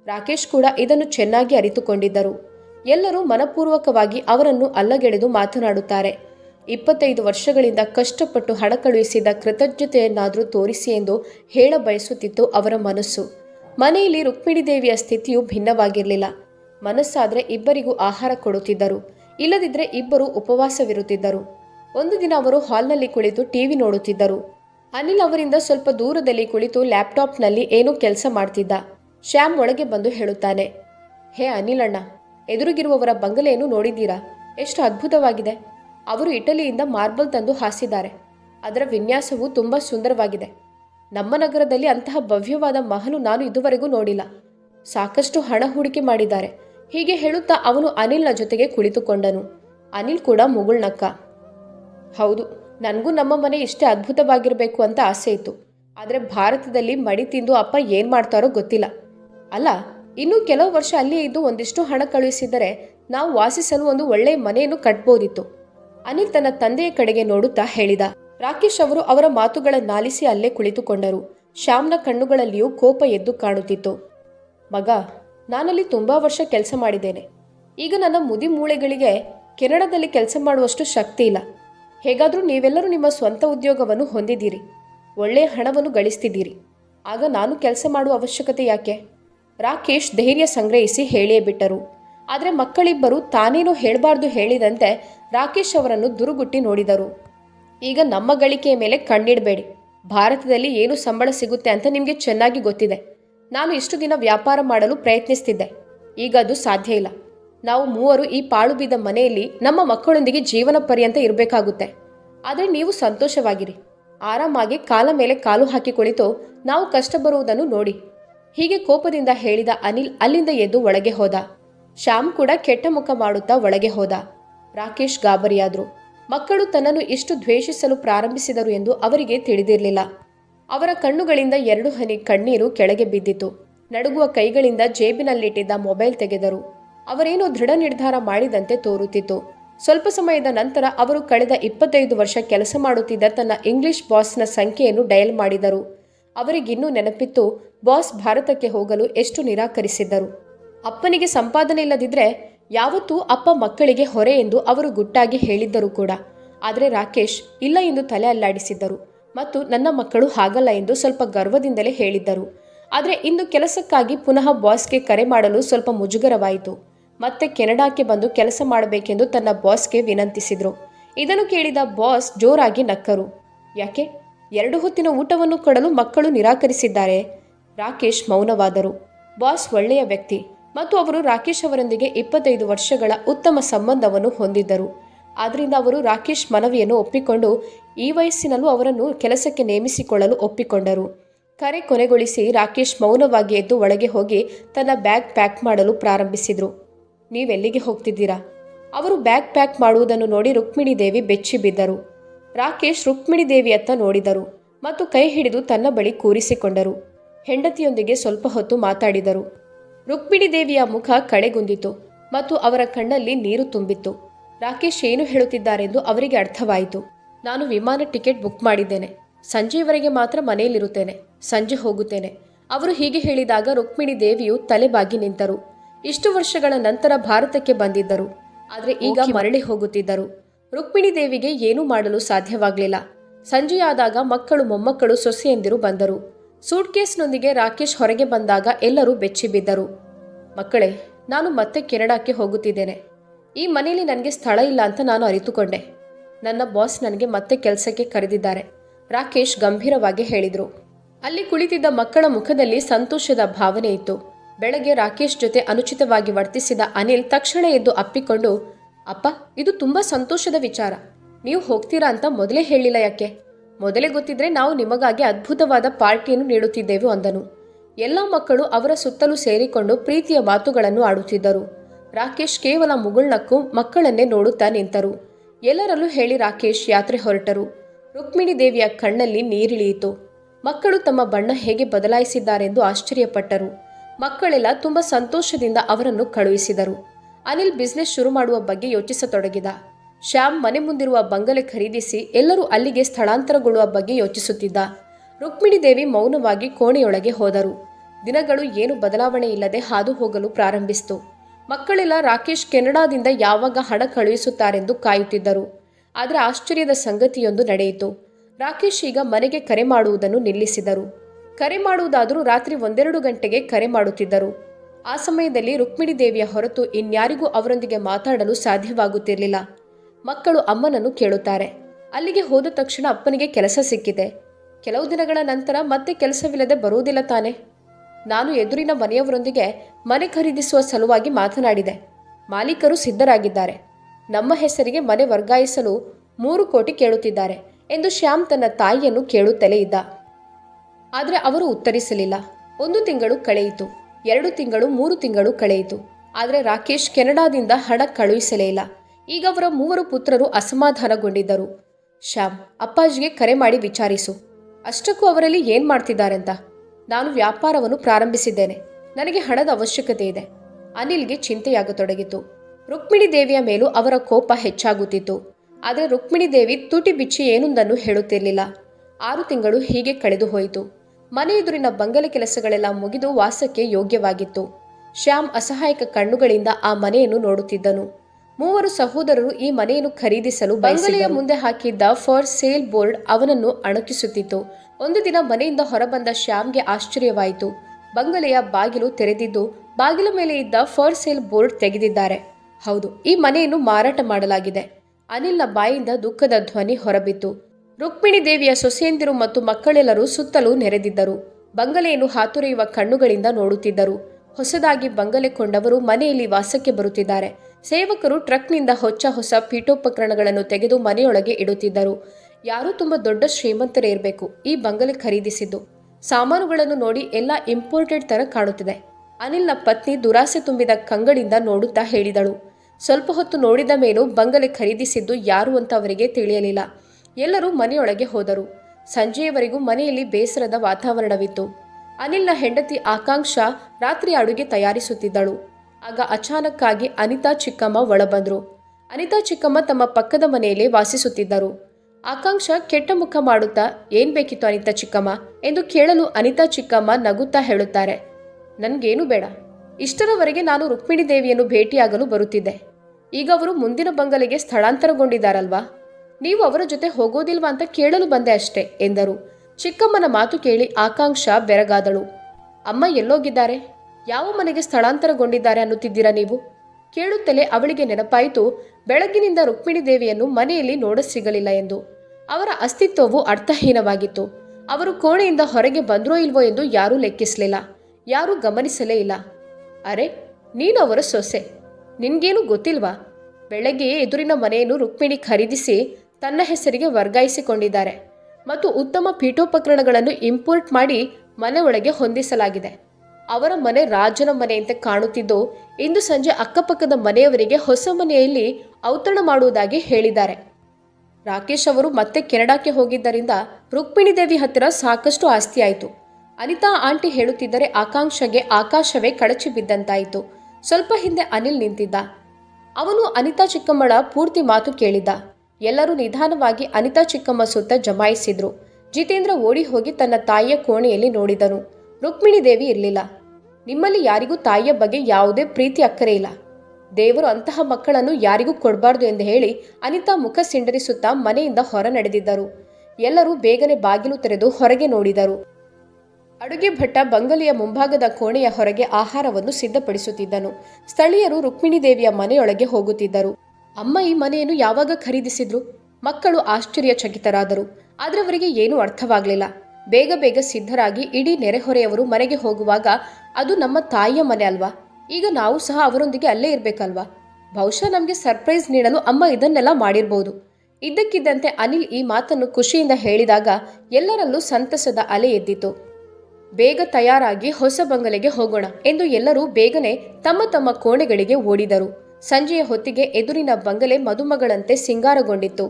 ರಾಕೇಶ್ ಕೂಡ ಇದನ್ನು ಚೆನ್ನಾಗಿ ಅರಿತುಕೊಂಡಿದ್ದರು. ಎಲ್ಲರೂ ಮನಪೂರ್ವಕವಾಗಿ ಅವರನ್ನು ಅಲ್ಲಗೆಳೆದು ಮಾತನಾಡುತ್ತಾರೆ. ಇಪ್ಪತ್ತೈದು ವರ್ಷಗಳಿಂದ ಕಷ್ಟಪಟ್ಟು ಹಣ ಕಳುಹಿಸಿದ ಕೃತಜ್ಞತೆಯನ್ನಾದರೂ ತೋರಿಸಿ ಎಂದು ಹೇಳ ಬಯಸುತ್ತಿತ್ತು ಅವರ ಮನಸ್ಸು. ಮನೆಯಲ್ಲಿ ರುಕ್ಮಿಣಿ ದೇವಿಯ ಸ್ಥಿತಿಯು ಭಿನ್ನವಾಗಿರಲಿಲ್ಲ. ಮನಸ್ಸಾದರೆ ಇಬ್ಬರಿಗೂ ಆಹಾರ ಕೊಡುತ್ತಿದ್ದರು. ಇಲ್ಲದಿದ್ದರೆ ಇಬ್ಬರು ಉಪವಾಸವಿರುತ್ತಿದ್ದರು. ಒಂದು ದಿನ ಅವರು ಹಾಲ್ನಲ್ಲಿ ಕುಳಿತು ಟಿವಿ ನೋಡುತ್ತಿದ್ದರು. ಅನಿಲ್ ಅವರಿಂದ ಸ್ವಲ್ಪ ದೂರದಲ್ಲಿ ಕುಳಿತು ಲ್ಯಾಪ್ಟಾಪ್ನಲ್ಲಿ ಏನೋ ಕೆಲಸ ಮಾಡ್ತಿದ್ದ. ಶ್ಯಾಮ್ ಒಳಗೆ ಬಂದು ಹೇಳುತ್ತಾನೆ, ಹೇ ಅನಿಲ್ ಅಣ್ಣ ಎದುರಿಗಿರುವವರ ಬಂಗಲೆಯನ್ನು ನೋಡಿದ್ದೀರಾ? ಎಷ್ಟು ಅದ್ಭುತವಾಗಿದೆ. ಅವರು ಇಟಲಿಯಿಂದ ಮಾರ್ಬಲ್ ತಂದು ಹಾಸಿದ್ದಾರೆ. ಅದರ ವಿನ್ಯಾಸವು ತುಂಬ ಸುಂದರವಾಗಿದೆ. ನಮ್ಮ ನಗರದಲ್ಲಿ ಅಂತಹ ಭವ್ಯವಾದ ಮಹಲು ನಾನು ಇದುವರೆಗೂ ನೋಡಿಲ್ಲ. ಸಾಕಷ್ಟು ಹಣ ಹೂಡಿಕೆ ಮಾಡಿದ್ದಾರೆ. ಹೀಗೆ ಹೇಳುತ್ತಾ ಅವನು ಅನಿಲ್ನ ಜೊತೆಗೆ ಕುಳಿತುಕೊಂಡನು. ಅನಿಲ್ ಕೂಡ ಮುಗುಳ್ನಕ್ಕ. ಹೌದು, ನನಗೂ ನಮ್ಮ ಮನೆ ಇಷ್ಟೇ ಅದ್ಭುತವಾಗಿರಬೇಕು ಅಂತ ಆಸೆ ಇತ್ತು. ಆದರೆ ಭಾರತದಲ್ಲಿ ಮಡಿ ತಿಂದು ಅಪ್ಪ ಏನು ಮಾಡ್ತಾರೋ ಗೊತ್ತಿಲ್ಲ. ಅಲ್ಲ, ಇನ್ನೂ ಕೆಲವು ವರ್ಷ ಅಲ್ಲಿ ಇದ್ದು ಒಂದಿಷ್ಟು ಹಣ ಕಳುಹಿಸಿದರೆ ನಾವು ವಾಸಿಸಲು ಒಂದು ಒಳ್ಳೆಯ ಮನೆಯನ್ನು ಕಟ್ಬೋದಿತ್ತು. ಅನಿಲ್ ತನ್ನ ತಂದೆಯ ಕಡೆಗೆ ನೋಡುತ್ತಾ ಹೇಳಿದ. ರಾಕೇಶ್ ಅವರು ಅವರ ಮಾತುಗಳನ್ನಾಲಿಸಿ ಅಲ್ಲೇ ಕುಳಿತುಕೊಂಡರು. ಶ್ಯಾಮ್ನ ಕಣ್ಣುಗಳಲ್ಲಿಯೂ ಕೋಪ ಎದ್ದು ಕಾಣುತ್ತಿತ್ತು. ಮಗ, ನಾನಲ್ಲಿ ತುಂಬಾ ವರ್ಷ ಕೆಲಸ ಮಾಡಿದ್ದೇನೆ. ಈಗ ನನ್ನ ಮುದಿ ಮೂಳೆಗಳಿಗೆ ಕೆನಡಾದಲ್ಲಿ ಕೆಲಸ ಮಾಡುವಷ್ಟು ಶಕ್ತಿ ಇಲ್ಲ. ಹೇಗಾದರೂ ನೀವೆಲ್ಲರೂ ನಿಮ್ಮ ಸ್ವಂತ ಉದ್ಯೋಗವನ್ನು ಹೊಂದಿದ್ದೀರಿ. ಒಳ್ಳೆಯ ಹಣವನ್ನು ಗಳಿಸ್ತಿದ್ದೀರಿ. ಆಗ ನಾನು ಕೆಲಸ ಮಾಡುವ ಅವಶ್ಯಕತೆ ಯಾಕೆ? ರಾಕೇಶ್ ಧೈರ್ಯ ಸಂಗ್ರಹಿಸಿ ಹೇಳಿಯೇ ಬಿಟ್ಟರು. ಆದರೆ ಮಕ್ಕಳಿಬ್ಬರು ತಾನೇನೋ ಹೇಳಬಾರ್ದು ಹೇಳಿದಂತೆ ರಾಕೇಶ್ ಅವರನ್ನು ದುರುಗುಟ್ಟಿ ನೋಡಿದರು. ಈಗ ನಮ್ಮ ಗಳಿಕೆಯ ಮೇಲೆ ಕಣ್ಣಿಡಬೇಡಿ. ಭಾರತದಲ್ಲಿ ಏನು ಸಂಬಳ ಸಿಗುತ್ತೆ ಅಂತ ನಿಮಗೆ ಚೆನ್ನಾಗಿ ಗೊತ್ತಿದೆ. ನಾನು ಇಷ್ಟು ದಿನ ವ್ಯಾಪಾರ ಮಾಡಲು ಪ್ರಯತ್ನಿಸ್ತಿದ್ದೆ. ಈಗ ಅದು ಸಾಧ್ಯ ಇಲ್ಲ. ನಾವು ಮೂವರು ಈ ಪಾಳು ಬಿದ್ದ ಮನೆಯಲ್ಲಿ ನಮ್ಮ ಮಕ್ಕಳೊಂದಿಗೆ ಜೀವನ ಪರ್ಯಂತ ಇರಬೇಕಾಗುತ್ತೆ. ಆದರೆ ನೀವು ಸಂತೋಷವಾಗಿರಿ. ಆರಾಮಾಗಿ ಕಾಲ ಮೇಲೆ ಕಾಲು ಹಾಕಿ ಕುಳಿತು ನಾವು ಕಷ್ಟ ಬರುವುದನ್ನು ನೋಡಿ. ಹೀಗೆ ಕೋಪದಿಂದ ಹೇಳಿದ ಅನಿಲ್ ಅಲ್ಲಿಂದ ಎದ್ದು ಒಳಗೆ ಹೋದ. ಶ್ಯಾಮ್ ಕೂಡ ಕೆಟ್ಟ ಮುಖ ಮಾಡುತ್ತಾ ಒಳಗೆ ಹೋದ. ರಾಕೇಶ್ ಗಾಬರಿಯಾದರು. ಮಕ್ಕಳು ತನ್ನನ್ನು ಇಷ್ಟು ದ್ವೇಷಿಸಲು ಪ್ರಾರಂಭಿಸಿದರು ಎಂದು ಅವರಿಗೆ ತಿಳಿದಿರಲಿಲ್ಲ. ಅವರ ಕಣ್ಣುಗಳಿಂದ ಎರಡು ಹನಿ ಕಣ್ಣೀರು ಕೆಳಗೆ ಬಿದ್ದಿತು ನಡುಗುವ ಕೈಗಳಿಂದ ಜೇಬಿನಲ್ಲಿಟ್ಟಿದ್ದ ಮೊಬೈಲ್ ತೆಗೆದರು. ಅವರೇನೋ ದೃಢ ನಿರ್ಧಾರ ಮಾಡಿದಂತೆ ತೋರುತ್ತಿತ್ತು. ಸ್ವಲ್ಪ ಸಮಯದ ನಂತರ ಅವರು ಕಳೆದ ಇಪ್ಪತ್ತೈದು ವರ್ಷ ಕೆಲಸ ಮಾಡುತ್ತಿದ್ದ ತನ್ನ ಇಂಗ್ಲಿಷ್ ಬಾಸ್ನ ಸಂಖ್ಯೆಯನ್ನು ಡಯಲ್ ಮಾಡಿದರು. ಅವರಿಗಿನ್ನೂ ನೆನಪಿತ್ತು, ಬಾಸ್ ಭಾರತಕ್ಕೆ ಹೋಗಲು ಎಷ್ಟು ನಿರಾಕರಿಸಿದ್ದರು. ಅಪ್ಪನಿಗೆ ಸಂಪಾದನೆ ಇಲ್ಲದಿದ್ದರೆ ಯಾವತ್ತೂ ಅಪ್ಪ ಮಕ್ಕಳಿಗೆ ಹೊರೆ ಎಂದು ಅವರು ಗುಟ್ಟಾಗಿ ಹೇಳಿದ್ದರು ಕೂಡ. ಆದರೆ ರಾಕೇಶ್, ಇಲ್ಲ ಎಂದು ತಲೆ ಅಲ್ಲಾಡಿಸಿದ್ದರು ಮತ್ತು ನನ್ನ ಮಕ್ಕಳು ಹಾಗಲ್ಲ ಎಂದು ಸ್ವಲ್ಪ ಗರ್ವದಿಂದಲೇ ಹೇಳಿದ್ದರು. ಆದರೆ ಇಂದು ಕೆಲಸಕ್ಕಾಗಿ ಪುನಃ ಬಾಸ್ಗೆ ಕರೆ ಮಾಡಲು ಸ್ವಲ್ಪ ಮುಜುಗರವಾಯಿತು. ಮತ್ತೆ ಕೆನಡಾಕ್ಕೆ ಬಂದು ಕೆಲಸ ಮಾಡಬೇಕೆಂದು ತನ್ನ ಬಾಸ್ಗೆ ವಿನಂತಿಸಿದರು. ಇದನ್ನು ಕೇಳಿದ ಬಾಸ್ ಜೋರಾಗಿ ನಕ್ಕರು. ಯಾಕೆ? ಎರಡು ಹೊತ್ತಿನ ಊಟವನ್ನು ಕೊಡಲು ಮಕ್ಕಳು ನಿರಾಕರಿಸಿದ್ದಾರೆ. ರಾಕೇಶ್ ಮೌನವಾದರು. ಬಾಸ್ ಒಳ್ಳೆಯ ವ್ಯಕ್ತಿ ಮತ್ತು ಅವರು ರಾಕೇಶ್ ಅವರೊಂದಿಗೆ ಇಪ್ಪತ್ತೈದು ವರ್ಷಗಳ ಉತ್ತಮ ಸಂಬಂಧವನ್ನು ಹೊಂದಿದ್ದರು. ಆದ್ದರಿಂದ ಅವರು ರಾಕೇಶ್ ಮನವಿಯನ್ನು ಒಪ್ಪಿಕೊಂಡು ಈ ವಯಸ್ಸಿನಲ್ಲೂ ಅವರನ್ನು ಕೆಲಸಕ್ಕೆ ನೇಮಿಸಿಕೊಳ್ಳಲು ಒಪ್ಪಿಕೊಂಡರು. ಕರೆ ಕೊನೆಗೊಳಿಸಿ ರಾಕೇಶ್ ಮೌನವಾಗಿ ಎದ್ದು ಒಳಗೆ ಹೋಗಿ ತನ್ನ ಬ್ಯಾಗ್ ಪ್ಯಾಕ್ ಮಾಡಲು ಪ್ರಾರಂಭಿಸಿದರು. ನೀವೆಲ್ಲಿಗೆ ಹೋಗ್ತಿದ್ದೀರಾ? ಅವರು ಬ್ಯಾಗ್ ಪ್ಯಾಕ್ ಮಾಡುವುದನ್ನು ನೋಡಿ ರುಕ್ಮಿಣಿ ದೇವಿ ಬೆಚ್ಚಿ ಬಿದ್ದರು. ರಾಕೇಶ್ ರುಕ್ಮಿಣಿ ದೇವಿಯತ್ತ ನೋಡಿದರು ಮತ್ತು ಕೈ ಹಿಡಿದು ತನ್ನ ಬಳಿ ಕೂರಿಸಿಕೊಂಡರು. ಹೆಂಡತಿಯೊಂದಿಗೆ ಸ್ವಲ್ಪ ಹೊತ್ತು ಮಾತಾಡಿದರು. ರುಕ್ಮಿಣಿ ದೇವಿಯ ಮುಖ ಕಳೆಗುಂದಿತು ಮತ್ತು ಅವರ ಕಣ್ಣಲ್ಲಿ ನೀರು ತುಂಬಿತ್ತು. ರಾಕೇಶ್ ಏನು ಹೇಳುತ್ತಿದ್ದಾರೆಂದು ಅವರಿಗೆ ಅರ್ಥವಾಯಿತು. ನಾನು ವಿಮಾನ ಟಿಕೆಟ್ ಬುಕ್ ಮಾಡಿದ್ದೇನೆ. ಸಂಜೆಯವರೆಗೆ ಮಾತ್ರ ಮನೆಯಲ್ಲಿರುತ್ತೇನೆ. ಸಂಜೆ ಹೋಗುತ್ತೇನೆ. ಅವರು ಹೀಗೆ ಹೇಳಿದಾಗ ರುಕ್ಮಿಣಿ ದೇವಿಯು ತಲೆಬಾಗಿ ನಿಂತರು. ಇಷ್ಟು ವರ್ಷಗಳ ನಂತರ ಭಾರತಕ್ಕೆ ಬಂದಿದ್ದರು. ಆದರೆ ಈಗ ಮರಳಿ ಹೋಗುತ್ತಿದ್ದರು. ರುಕ್ಮಿಣಿ ದೇವಿಗೆ ಏನೂ ಮಾಡಲು ಸಾಧ್ಯವಾಗಲಿಲ್ಲ. ಸಂಜೆಯಾದಾಗ ಮಕ್ಕಳು ಮೊಮ್ಮಕ್ಕಳು ಸೊಸೆಯಂದಿರು ಬಂದರು. ಸೂಟ್ಕೇಸ್ನೊಂದಿಗೆ ರಾಕೇಶ್ ಹೊರಗೆ ಬಂದಾಗ ಎಲ್ಲರೂ ಬೆಚ್ಚಿ ಬಿದ್ದರು. ಮಕ್ಕಳೇ ನಾನು ಮತ್ತೆ ಕೆನಡಾಕ್ಕೆ ಹೋಗುತ್ತಿದ್ದೇನೆ. ಈ ಮನೆಯಲ್ಲಿ ನನಗೆ ಸ್ಥಳ ಇಲ್ಲ ಅಂತ ನಾನು ಅರಿತುಕೊಂಡೆ. ನನ್ನ ಬಾಸ್ ನನಗೆ ಮತ್ತೆ ಕೆಲಸಕ್ಕೆ ಕರೆದಿದ್ದಾರೆ. ರಾಕೇಶ್ ಗಂಭೀರವಾಗಿ ಹೇಳಿದರು. ಅಲ್ಲಿ ಕುಳಿತಿದ್ದ ಮಕ್ಕಳ ಮುಖದಲ್ಲಿ ಸಂತೋಷದ ಭಾವನೆ ಇತ್ತು. ಬೆಳಗ್ಗೆ ರಾಕೇಶ್ ಜೊತೆ ಅನುಚಿತವಾಗಿ ವರ್ತಿಸಿದ ಅನಿಲ್ ತಕ್ಷಣ ಎದ್ದು ಅಪ್ಪಿಕೊಂಡು, ಅಪ್ಪ, ಇದು ತುಂಬಾ ಸಂತೋಷದ ವಿಚಾರ. ನೀವು ಹೋಗ್ತೀರಾ ಅಂತ ಮೊದಲೇ ಹೇಳಿಲ್ಲ ಯಾಕೆ? ಮೊದಲೇ ಗೊತ್ತಿದ್ರೆ ನಾವು ನಿಮಗಾಗಿ ಅದ್ಭುತವಾದ ಪಾರ್ಟಿಯನ್ನು ನೀಡುತ್ತಿದ್ದೆವು, ಅಂದನು. ಎಲ್ಲ ಮಕ್ಕಳು ಅವರ ಸುತ್ತಲೂ ಸೇರಿಕೊಂಡು ಪ್ರೀತಿಯ ಮಾತುಗಳನ್ನು ಆಡುತ್ತಿದ್ದರು. ರಾಕೇಶ್ ಕೇವಲ ಮುಗುಳ್ನಕ್ಕೂ ಮಕ್ಕಳನ್ನೇ ನೋಡುತ್ತಾ ನಿಂತರು. ಎಲ್ಲರಲ್ಲೂ ಹೇಳಿ ರಾಕೇಶ್ ಯಾತ್ರೆ ಹೊರಟರು. ರುಕ್ಮಿಣಿ ದೇವಿಯ ಕಣ್ಣಲ್ಲಿ ನೀರಿಳಿಯಿತು. ಮಕ್ಕಳು ತಮ್ಮ ಬಣ್ಣ ಹೇಗೆ ಬದಲಾಯಿಸಿದ್ದಾರೆಂದು ಆಶ್ಚರ್ಯಪಟ್ಟರು. ಮಕ್ಕಳೆಲ್ಲ ತುಂಬ ಸಂತೋಷದಿಂದ ಅವರನ್ನು ಕಳುಹಿಸಿದರು. ಅನಿಲ್ ಬಿಸ್ನೆಸ್ ಶುರು ಮಾಡುವ ಬಗ್ಗೆ ಯೋಚಿಸತೊಡಗಿದ. ಶ್ಯಾಮ್ ಮನೆ ಮುಂದಿರುವ ಬಂಗಲೆ ಖರೀದಿಸಿ ಎಲ್ಲರೂ ಅಲ್ಲಿಗೆ ಸ್ಥಳಾಂತರಗೊಳ್ಳುವ ಬಗ್ಗೆ ಯೋಚಿಸುತ್ತಿದ್ದ. ರುಕ್ಮಿಣಿ ದೇವಿ ಮೌನವಾಗಿ ಕೋಣೆಯೊಳಗೆ ಹೋದರು. ದಿನಗಳು ಏನು ಬದಲಾವಣೆ ಇಲ್ಲದೆ ಹಾದು ಹೋಗಲು ಪ್ರಾರಂಭಿಸಿತು. ಮಕ್ಕಳೆಲ್ಲ ರಾಕೇಶ್ ಕೆನಡಾದಿಂದ ಯಾವಾಗ ಹಣ ಕಳುಹಿಸುತ್ತಾರೆಂದು ಕಾಯುತ್ತಿದ್ದರು. ಆದರೆ ಆಶ್ಚರ್ಯದ ಸಂಗತಿಯೊಂದು ನಡೆಯಿತು. ರಾಕೇಶ್ ಈಗ ಮನೆಗೆ ಕರೆ ಮಾಡುವುದನ್ನು ನಿಲ್ಲಿಸಿದರು. ಕರೆ ಮಾಡುವುದಾದರೂ ರಾತ್ರಿ ಒಂದೆರಡು ಗಂಟೆಗೆ ಕರೆ ಮಾಡುತ್ತಿದ್ದರು. ಆ ಸಮಯದಲ್ಲಿ ರುಕ್ಮಿಣಿ ದೇವಿಯ ಹೊರತು ಇನ್ಯಾರಿಗೂ ಅವರೊಂದಿಗೆ ಮಾತಾಡಲು ಸಾಧ್ಯವಾಗುತ್ತಿರಲಿಲ್ಲ. ಮಕ್ಕಳು ಅಮ್ಮನನ್ನು ಕೇಳುತ್ತಾರೆ. ಅಲ್ಲಿಗೆ ಹೋದ ತಕ್ಷಣ ಅಪ್ಪನಿಗೆ ಕೆಲಸ ಸಿಕ್ಕಿದೆ. ಕೆಲವು ದಿನಗಳ ನಂತರ ಮತ್ತೆ ಕೆಲಸವಿಲ್ಲದೆ ಬರುವುದಿಲ್ಲ ತಾನೆ. ನಾನು ಎದುರಿನ ಮನೆಯವರೊಂದಿಗೆ ಮನೆ ಖರೀದಿಸುವ ಸಲುವಾಗಿ ಮಾತನಾಡಿದೆ. ಮಾಲೀಕರು ಸಿದ್ಧರಾಗಿದ್ದಾರೆ. ನಮ್ಮ ಹೆಸರಿಗೆ ಮನೆ ವರ್ಗಾಯಿಸಲು ಮೂರು ಕೋಟಿ ಕೇಳುತ್ತಿದ್ದಾರೆ ಎಂದು ಶ್ಯಾಮ್ ತನ್ನ ತಾಯಿಯನ್ನು ಕೇಳುತ್ತಲೇ ಇದ್ದ. ಆದರೆ ಅವರು ಉತ್ತರಿಸಲಿಲ್ಲ. ಒಂದು ತಿಂಗಳು ಕಳೆಯಿತು. ಎರಡು ತಿಂಗಳು, ಮೂರು ತಿಂಗಳು ಕಳೆಯಿತು. ಆದರೆ ರಾಕೇಶ್ ಕೆನಡಾದಿಂದ ಹಣ ಕಳುಹಿಸಲೇ ಇಲ್ಲ. ಈಗ ಅವರ ಮೂವರು ಪುತ್ರರು ಅಸಮಾಧಾನಗೊಂಡಿದ್ದರು. ಶ್ಯಾಮ್, ಅಪ್ಪಾಜಿಗೆ ಕರೆ ಮಾಡಿ ವಿಚಾರಿಸು. ಅಷ್ಟಕ್ಕೂ ಅವರಲ್ಲಿ ಏನ್ ಮಾಡ್ತಿದ್ದಾರೆಂತ? ನಾನು ವ್ಯಾಪಾರವನ್ನು ಪ್ರಾರಂಭಿಸಿದ್ದೇನೆ. ನನಗೆ ಹಣದ ಅವಶ್ಯಕತೆ ಇದೆ. ಅನಿಲ್ಗೆ ಚಿಂತೆಯಾಗತೊಡಗಿತು. ರುಕ್ಮಿಣಿ ದೇವಿಯ ಮೇಲೂ ಅವರ ಕೋಪ ಹೆಚ್ಚಾಗುತ್ತಿತ್ತು. ಆದರೆ ರುಕ್ಮಿಣಿ ದೇವಿ ತುಟಿ ಬಿಚ್ಚಿ ಏನೊಂದನ್ನು ಹೇಳುತ್ತಿರಲಿಲ್ಲ. ಆರು ತಿಂಗಳು ಹೀಗೆ ಕಳೆದು ಹೋಯಿತು. ಮನೆ ಎದುರಿನ ಬಂಗಲೆ ಕೆಲಸಗಳೆಲ್ಲ ಮುಗಿದು ವಾಸಕ್ಕೆ ಯೋಗ್ಯವಾಗಿತ್ತು. ಶ್ಯಾಮ್ ಅಸಹಾಯಕ ಕಣ್ಣುಗಳಿಂದ ಆ ಮನೆಯನ್ನು ನೋಡುತ್ತಿದ್ದನು. ಮೂವರು ಸಹೋದರರು ಈ ಮನೆಯನ್ನು ಖರೀದಿಸಲು ಬಂಗಲೆಯ ಮುಂದೆ ಹಾಕಿದ್ದ ಫಾರ್ ಸೇಲ್ ಬೋರ್ಡ್ ಅವನನ್ನು ಅಣಕಿಸುತ್ತಿತ್ತು. ಒಂದು ದಿನ ಮನೆಯಿಂದ ಹೊರಬಂದ ಶ್ಯಾಮ್ಗೆ ಆಶ್ಚರ್ಯವಾಯಿತು. ಬಂಗಲೆಯ ಬಾಗಿಲು ತೆರೆದಿದ್ದು ಬಾಗಿಲ ಮೇಲೆ ಇದ್ದ ಫಾರ್ ಸೇಲ್ ಬೋರ್ಡ್ ತೆಗೆದಿದ್ದಾರೆ. ಹೌದು, ಈ ಮನೆಯನ್ನು ಮಾರಾಟ ಮಾಡಲಾಗಿದೆ. ಅನಿಲ್ನ ಬಾಯಿಂದ ದುಃಖದ ಧ್ವನಿ ಹೊರಬಿತ್ತು. ರುಕ್ಮಿಣಿ ದೇವಿಯ ಸೊಸೆಯಂದಿರು ಮತ್ತು ಮಕ್ಕಳೆಲ್ಲರೂ ಸುತ್ತಲೂ ನೆರೆದಿದ್ದರು. ಬಂಗಲೆಯನ್ನು ಹಾತೊರೆಯುವ ಕಣ್ಣುಗಳಿಂದ ನೋಡುತ್ತಿದ್ದರು. ಹೊಸದಾಗಿ ಬಂಗಲೆ ಕೊಂಡವರು ಮನೆಯಲ್ಲಿ ವಾಸಕ್ಕೆ ಬರುತ್ತಿದ್ದಾರೆ. ಸೇವಕರು ಟ್ರಕ್ನಿಂದ ಹೊಚ್ಚ ಹೊಸ ಪೀಠೋಪಕರಣಗಳನ್ನು ತೆಗೆದು ಮನೆಯೊಳಗೆ ಇಡುತ್ತಿದ್ದರು. ಯಾರೂ ತುಂಬ ದೊಡ್ಡ ಶ್ರೀಮಂತರೇ ಇರಬೇಕು ಈ ಬಂಗಲೆ ಖರೀದಿಸಿದ್ದು. ಸಾಮಾನುಗಳನ್ನು ನೋಡಿ ಎಲ್ಲ ಇಂಪೋರ್ಟೆಡ್ ತರ ಕಾಣುತ್ತಿದೆ. ಅನಿಲ್ನ ಪತ್ನಿ ದುರಾಸೆ ತುಂಬಿದ ಕಂಗಳಿಂದ ನೋಡುತ್ತಾ ಹೇಳಿದಳು. ಸ್ವಲ್ಪ ಹೊತ್ತು ನೋಡಿದ ಮೇಲೂ ಬಂಗಲೆ ಖರೀದಿಸಿದ್ದು ಯಾರು ಅಂತ ಅವರಿಗೆ ತಿಳಿಯಲಿಲ್ಲ. ಎಲ್ಲರೂ ಮನೆಯೊಳಗೆ ಹೋದರು. ಸಂಜೆಯವರೆಗೂ ಮನೆಯಲ್ಲಿ ಬೇಸರದ ವಾತಾವರಣವಿತ್ತು. ಅನಿಲ್ನ ಹೆಂಡತಿ ಆಕಾಂಕ್ಷ ರಾತ್ರಿ ಅಡುಗೆ ತಯಾರಿಸುತ್ತಿದ್ದಳು. ಆಗ ಅಚಾನಕ್ಕಾಗಿ ಅನಿತಾ ಚಿಕ್ಕಮ್ಮ ಒಳಬಂದ್ರು. ಅನಿತಾ ಚಿಕ್ಕಮ್ಮ ತಮ್ಮ ಪಕ್ಕದ ಮನೆಯಲ್ಲೇ ವಾಸಿಸುತ್ತಿದ್ದರು. ಆಕಾಂಕ್ಷ ಕೆಟ್ಟ ಮುಖ ಮಾಡುತ್ತಾ, ಏನ್ ಬೇಕಿತ್ತು ಅನಿತಾ ಚಿಕ್ಕಮ್ಮ? ಎಂದು ಕೇಳಲು ಅನಿತಾ ಚಿಕ್ಕಮ್ಮ ನಗುತ್ತಾ ಹೇಳುತ್ತಾರೆ. ನನ್ಗೇನು ಬೇಡ. ಇಷ್ಟರವರೆಗೆ ನಾನು ರುಕ್ಮಿಣಿ ದೇವಿಯನ್ನು ಭೇಟಿಯಾಗಲು ಬರುತ್ತಿದ್ದೆ. ಈಗ ಅವರು ಮುಂದಿನ ಬಂಗಲೆಗೆ ಸ್ಥಳಾಂತರಗೊಂಡಿದ್ದಾರಲ್ವಾ? ನೀವು ಅವರ ಜೊತೆ ಹೋಗೋದಿಲ್ವಾ ಅಂತ ಕೇಳಲು ಬಂದೆ ಅಷ್ಟೇ, ಎಂದರು. ಚಿಕ್ಕಮ್ಮನ ಮಾತು ಕೇಳಿ ಆಕಾಂಕ್ಷ ಬೆರಗಾದಳು. ಅಮ್ಮ ಎಲ್ಲೋಗಿದ್ದಾರೆ? ಯಾವ ಮನೆಗೆ ಸ್ಥಳಾಂತರಗೊಂಡಿದ್ದಾರೆ ಅನ್ನುತ್ತಿದ್ದೀರಾ ನೀವು? ಕೇಳುತ್ತಲೇ ಅವಳಿಗೆ ನೆನಪಾಯಿತು, ಬೆಳಗ್ಗಿನಿಂದ ರುಕ್ಮಿಣಿ ದೇವಿಯನ್ನು ಮನೆಯಲ್ಲಿ ನೋಡ ಸಿಗಲಿಲ್ಲ ಎಂದು. ಅವರ ಅಸ್ತಿತ್ವವು ಅರ್ಥಹೀನವಾಗಿತ್ತು. ಅವರು ಕೋಣೆಯಿಂದ ಹೊರಗೆ ಬಂದ್ರೋ ಇಲ್ವೋ ಎಂದು ಯಾರೂ ಲೆಕ್ಕಿಸಲಿಲ್ಲ, ಯಾರೂ ಗಮನಿಸಲೇ ಇಲ್ಲ. ಅರೆ, ನೀನು ಅವರ ಸೊಸೆ, ನಿನ್ಗೇನು ಗೊತ್ತಿಲ್ವಾ? ಬೆಳಗ್ಗೆಯೇ ಎದುರಿನ ಮನೆಯನ್ನು ರುಕ್ಮಿಣಿ ಖರೀದಿಸಿ ತನ್ನ ಹೆಸರಿಗೆ ವರ್ಗಾಯಿಸಿಕೊಂಡಿದ್ದಾರೆ ಮತ್ತು ಉತ್ತಮ ಪೀಠೋಪಕರಣಗಳನ್ನು ಇಂಪೋರ್ಟ್ ಮಾಡಿ ಮನೆ ಒಳಗೆ ಹೊಂದಿಸಲಾಗಿದೆ. ಅವರ ಮನೆ ರಾಜನ ಮನೆಯಂತೆ ಕಾಣುತ್ತಿದ್ದು, ಇಂದು ಸಂಜೆ ಅಕ್ಕಪಕ್ಕದ ಮನೆಯವರಿಗೆ ಹೊಸ ಮನೆಯಲ್ಲಿ ಔತಣ ಮಾಡುವುದಾಗಿ ಹೇಳಿದ್ದಾರೆ. ರಾಕೇಶ್ ಅವರು ಮತ್ತೆ ಕೆನಡಾಕ್ಕೆ ಹೋಗಿದ್ದರಿಂದ ರುಕ್ಮಿಣಿ ದೇವಿ ಹತ್ತಿರ ಸಾಕಷ್ಟು ಆಸ್ತಿಯಾಯಿತು. ಅನಿತಾ ಆಂಟಿ ಹೇಳುತ್ತಿದ್ದರೆ ಆಕಾಂಕ್ಷೆಗೆ ಆಕಾಶವೇ ಕಳಚಿ ಬಿದ್ದಂತಾಯಿತು. ಸ್ವಲ್ಪ ಹಿಂದೆ ಅನಿಲ್ ನಿಂತಿದ್ದ. ಅವನು ಅನಿತಾ ಚಿಕ್ಕಮ್ಮಳ ಪೂರ್ತಿ ಮಾತು ಕೇಳಿದ್ದ. ಎಲ್ಲರೂ ನಿಧಾನವಾಗಿ ಅನಿತಾ ಚಿಕ್ಕಮ್ಮ ಸುತ್ತ ಜಮಾಯಿಸಿದ್ರು. ಜಿತೇಂದ್ರ ಓಡಿ ಹೋಗಿ ತನ್ನ ತಾಯಿಯ ಕೋಣೆಯಲ್ಲಿ ನೋಡಿದನು. ರುಕ್ಮಿಣಿ ದೇವಿ ಇರಲಿಲ್ಲ. ನಿಮ್ಮಲ್ಲಿ ಯಾರಿಗೂ ತಾಯಿಯ ಬಗ್ಗೆ ಯಾವುದೇ ಪ್ರೀತಿ ಅಕ್ಕರೆ ಇಲ್ಲ. ದೇವರು ಅಂತಹ ಮಕ್ಕಳನ್ನು ಯಾರಿಗೂ ಕೊಡಬಾರ್ದು ಎಂದು ಹೇಳಿ ಅನಿತಾ ಮುಖ ಸಿಂಡರಿಸುತ್ತಾ ಮನೆಯಿಂದ ಹೊರ ನಡೆದಿದ್ದರು. ಎಲ್ಲರೂ ಬೇಗನೆ ಬಾಗಿಲು ತೆರೆದು ಹೊರಗೆ ನೋಡಿದರು. ಅಡುಗೆ ಭಟ್ಟ ಬಂಗಲೆಯ ಮುಂಭಾಗದ ಕೋಣೆಯ ಹೊರಗೆ ಆಹಾರವನ್ನು ಸಿದ್ಧಪಡಿಸುತ್ತಿದ್ದನು. ಸ್ಥಳೀಯರು ರುಕ್ಮಿಣಿ ದೇವಿಯ ಮನೆಯೊಳಗೆ ಹೋಗುತ್ತಿದ್ದರು. ಅಮ್ಮ ಈ ಮನೆಯನ್ನು ಯಾವಾಗ ಖರೀದಿಸಿದ್ರು? ಮಕ್ಕಳು ಆಶ್ಚರ್ಯಚಕಿತರಾದರು. ಆದರೆ ಅವರಿಗೆ ಏನೂ ಅರ್ಥವಾಗಲಿಲ್ಲ. ಬೇಗ ಬೇಗ ಸಿದ್ಧರಾಗಿ ಇಡೀ ನೆರೆಹೊರೆಯವರು ಮನೆಗೆ ಹೋಗುವಾಗ ಅದು ನಮ್ಮ ತಾಯಿಯ ಮನೆ ಅಲ್ವಾ? ಈಗ ನಾವು ಸಹ ಅವರೊಂದಿಗೆ ಅಲ್ಲೇ ಇರಬೇಕಲ್ವಾ? ಬಹುಶಃ ನಮಗೆ ಸರ್ಪ್ರೈಸ್ ನೀಡಲು ಅಮ್ಮ ಇದನ್ನೆಲ್ಲ ಮಾಡಿರ್ಬೋದು. ಇದ್ದಕ್ಕಿದ್ದಂತೆ ಅನಿಲ್ ಈ ಮಾತನ್ನು ಖುಷಿಯಿಂದ ಹೇಳಿದಾಗ ಎಲ್ಲರಲ್ಲೂ ಸಂತಸದ ಅಲೆ ಎದ್ದಿತು ಬೇಗ ತಯಾರಾಗಿ ಹೊಸ ಬಂಗಲೆಗೆ ಹೋಗೋಣ ಎಂದು ಎಲ್ಲರೂ ಬೇಗನೆ ತಮ್ಮ ತಮ್ಮ ಕೋಣೆಗಳಿಗೆ ಓಡಿದರು. ಸಂಜೆಯ ಹೊತ್ತಿಗೆ ಎದುರಿನ ಬಂಗಲೆ ಮದುಮಗಳಂತೆ ಸಿಂಗಾರಗೊಂಡಿತ್ತು.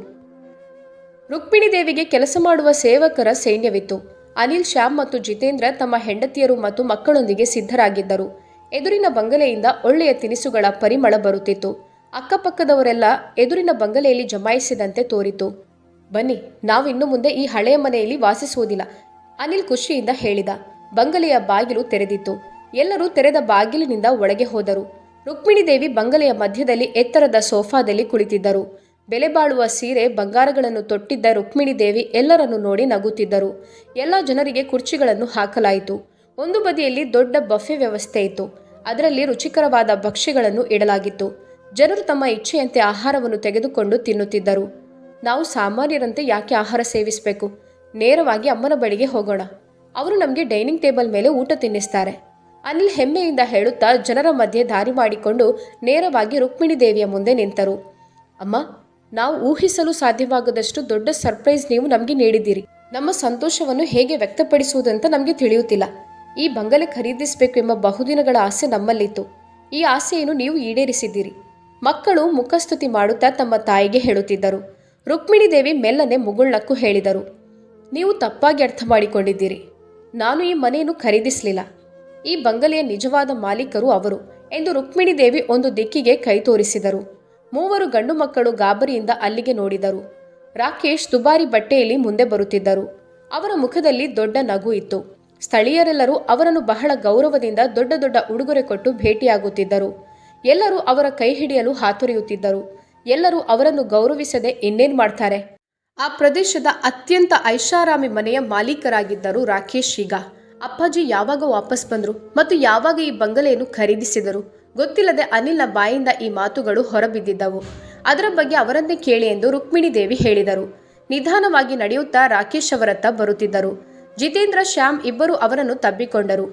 ರುಕ್ಮಿಣಿ ದೇವಿಗೆ ಕೆಲಸ ಮಾಡುವ ಸೇವಕರ ಸೈನ್ಯವಿತ್ತು. ಅನಿಲ್, ಶ್ಯಾಮ್ ಮತ್ತು ಜಿತೇಂದ್ರ ತಮ್ಮ ಹೆಂಡತಿಯರು ಮತ್ತು ಮಕ್ಕಳೊಂದಿಗೆ ಸಿದ್ಧರಾಗಿದ್ದರು. ಎದುರಿನ ಬಂಗಲೆಯಿಂದ ಒಳ್ಳೆಯ ತಿನಿಸುಗಳ ಪರಿಮಳ ಬರುತ್ತಿತ್ತು. ಅಕ್ಕಪಕ್ಕದವರೆಲ್ಲ ಎದುರಿನ ಬಂಗಲೆಯಲ್ಲಿ ಜಮಾಯಿಸಿದಂತೆ ತೋರಿತು. ಬನ್ನಿ, ನಾವು ಇನ್ನು ಮುಂದೆ ಈ ಹಳೆಯ ಮನೆಯಲ್ಲಿ ವಾಸಿಸುವುದಿಲ್ಲ, ಅನಿಲ್ ಖುಷಿಯಿಂದ ಹೇಳಿದ. ಬಂಗಲೆಯ ಬಾಗಿಲು ತೆರೆದಿತ್ತು. ಎಲ್ಲರೂ ತೆರೆದ ಬಾಗಿಲಿನಿಂದ ಒಳಗೆ ಹೋದರು. ರುಕ್ಮಿಣಿ ದೇವಿ ಬಂಗಲೆಯ ಮಧ್ಯದಲ್ಲಿ ಎತ್ತರದ ಸೋಫಾದಲ್ಲಿ ಕುಳಿತಿದ್ದರು. ಬೆಲೆ ಬಾಳುವ ಸೀರೆ, ಬಂಗಾರಗಳನ್ನು ತೊಟ್ಟಿದ್ದ ರುಕ್ಮಿಣಿ ದೇವಿ ಎಲ್ಲರನ್ನು ನೋಡಿ ನಗುತ್ತಿದ್ದರು. ಎಲ್ಲ ಜನರಿಗೆ ಕುರ್ಚಿಗಳನ್ನು ಹಾಕಲಾಯಿತು. ಒಂದು ಬದಿಯಲ್ಲಿ ದೊಡ್ಡ ಬಫೆ ವ್ಯವಸ್ಥೆ ಇತ್ತು. ಅದರಲ್ಲಿ ರುಚಿಕರವಾದ ಭಕ್ಷ್ಯಗಳನ್ನು ಇಡಲಾಗಿತ್ತು. ಜನರು ತಮ್ಮ ಇಚ್ಛೆಯಂತೆ ಆಹಾರವನ್ನು ತೆಗೆದುಕೊಂಡು ತಿನ್ನುತ್ತಿದ್ದರು. ನಾವು ಸಾಮಾನ್ಯರಂತೆ ಯಾಕೆ ಆಹಾರ ಸೇವಿಸಬೇಕು? ನೇರವಾಗಿ ಅಮ್ಮನ ಬಳಿಗೆ ಹೋಗೋಣ. ಅವರು ನಮಗೆ ಡೈನಿಂಗ್ ಟೇಬಲ್ ಮೇಲೆ ಊಟ ತಿನ್ನಿಸ್ತಾರೆ. ಅನಿಲ್ ಹೆಮ್ಮೆಯಿಂದ ಹೇಳುತ್ತಾ ಜನರ ಮಧ್ಯೆ ದಾರಿ ಮಾಡಿಕೊಂಡು ನೇರವಾಗಿ ರುಕ್ಮಿಣಿ ದೇವಿಯ ಮುಂದೆ ನಿಂತರು. ಅಮ್ಮ, ನಾವು ಊಹಿಸಲು ಸಾಧ್ಯವಾಗದಷ್ಟು ದೊಡ್ಡ ಸರ್ಪ್ರೈಸ್ ನೀವು ನಮಗೆ ನೀಡಿದ್ದೀರಿ. ನಮ್ಮ ಸಂತೋಷವನ್ನು ಹೇಗೆ ವ್ಯಕ್ತಪಡಿಸುವುದಂತ ನಮಗೆ ತಿಳಿಯುತ್ತಿಲ್ಲ. ಈ ಬಂಗಲೆ ಖರೀದಿಸಬೇಕು ಎಂಬ ಬಹುದಿನಗಳ ಆಸೆ ನಮ್ಮಲ್ಲಿತ್ತು. ಈ ಆಸೆಯನ್ನು ನೀವು ಈಡೇರಿಸಿದ್ದೀರಿ. ಮಕ್ಕಳು ಮುಖಸ್ತುತಿ ಮಾಡುತ್ತಾ ತಮ್ಮ ತಾಯಿಗೆ ಹೇಳುತ್ತಿದ್ದರು. ರುಕ್ಮಿಣಿ ದೇವಿ ಮೆಲ್ಲನೆ ಮುಗುಳ್ನಕ್ಕು ಹೇಳಿದರು. ನೀವು ತಪ್ಪಾಗಿ ಅರ್ಥ ಮಾಡಿಕೊಂಡಿದ್ದೀರಿ. ನಾನು ಈ ಮನೆಯನ್ನು ಖರೀದಿಸಲಿಲ್ಲ. ಈ ಬಂಗಲೆಯ ನಿಜವಾದ ಮಾಲೀಕರು ಅವರು ಎಂದು ರುಕ್ಮಿಣಿ ದೇವಿ ಒಂದು ದಿಕ್ಕಿಗೆ ಕೈ ತೋರಿಸಿದರು. ಮೂವರು ಗಂಡು ಮಕ್ಕಳು ಗಾಬರಿಯಿಂದ ಅಲ್ಲಿಗೆ ನೋಡಿದರು. ರಾಕೇಶ್ ದುಬಾರಿ ಬಟ್ಟೆಯಲ್ಲಿ ಮುಂದೆ ಬರುತ್ತಿದ್ದರು. ಅವರ ಮುಖದಲ್ಲಿ ದೊಡ್ಡ ನಗು ಇತ್ತು. ಸ್ಥಳೀಯರೆಲ್ಲರೂ ಅವರನ್ನು ಬಹಳ ಗೌರವದಿಂದ ದೊಡ್ಡ ದೊಡ್ಡ ಉಡುಗೊರೆ ಕೊಟ್ಟು ಭೇಟಿಯಾಗುತ್ತಿದ್ದರು. ಎಲ್ಲರೂ ಅವರ ಕೈ ಹಿಡಿಯಲು ಹಾತೊರೆಯುತ್ತಿದ್ದರು. ಎಲ್ಲರೂ ಅವರನ್ನು ಗೌರವಿಸದೆ ಇನ್ನೇನ್ ಮಾಡ್ತಾರೆ? ಆ ಪ್ರದೇಶದ ಅತ್ಯಂತ ಐಷಾರಾಮಿ ಮನೆಯ ಮಾಲೀಕರಾಗಿದ್ದರು ರಾಕೇಶ್ ಈಗ. ಅಪ್ಪಾಜಿ ಯಾವಾಗ ವಾಪಸ್ ಬಂದರು ಮತ್ತು ಯಾವಾಗ ಈ ಬಂಗಲೆಯನ್ನು ಖರೀದಿಸಿದರು? ಗೊತ್ತಿಲ್ಲದೆ ಅನಿಲ್ನ ಬಾಯಿಂದ ಈ ಮಾತುಗಳು ಹೊರಬಿದ್ದಿದ್ದವು. ಅದರ ಬಗ್ಗೆ ಅವರನ್ನೇ ಕೇಳಿ ಎಂದು ರುಕ್ಮಿಣಿ ದೇವಿ ಹೇಳಿದರು. ನಿಧಾನವಾಗಿ ನಡೆಯುತ್ತಾ ರಾಕೇಶ್ ಅವರತ್ತ ಬರುತ್ತಿದ್ದರು. ಜಿತೇಂದ್ರ, ಶ್ಯಾಮ್ ಇಬ್ಬರು ಅವರನ್ನು ತಬ್ಬಿಕೊಂಡರು.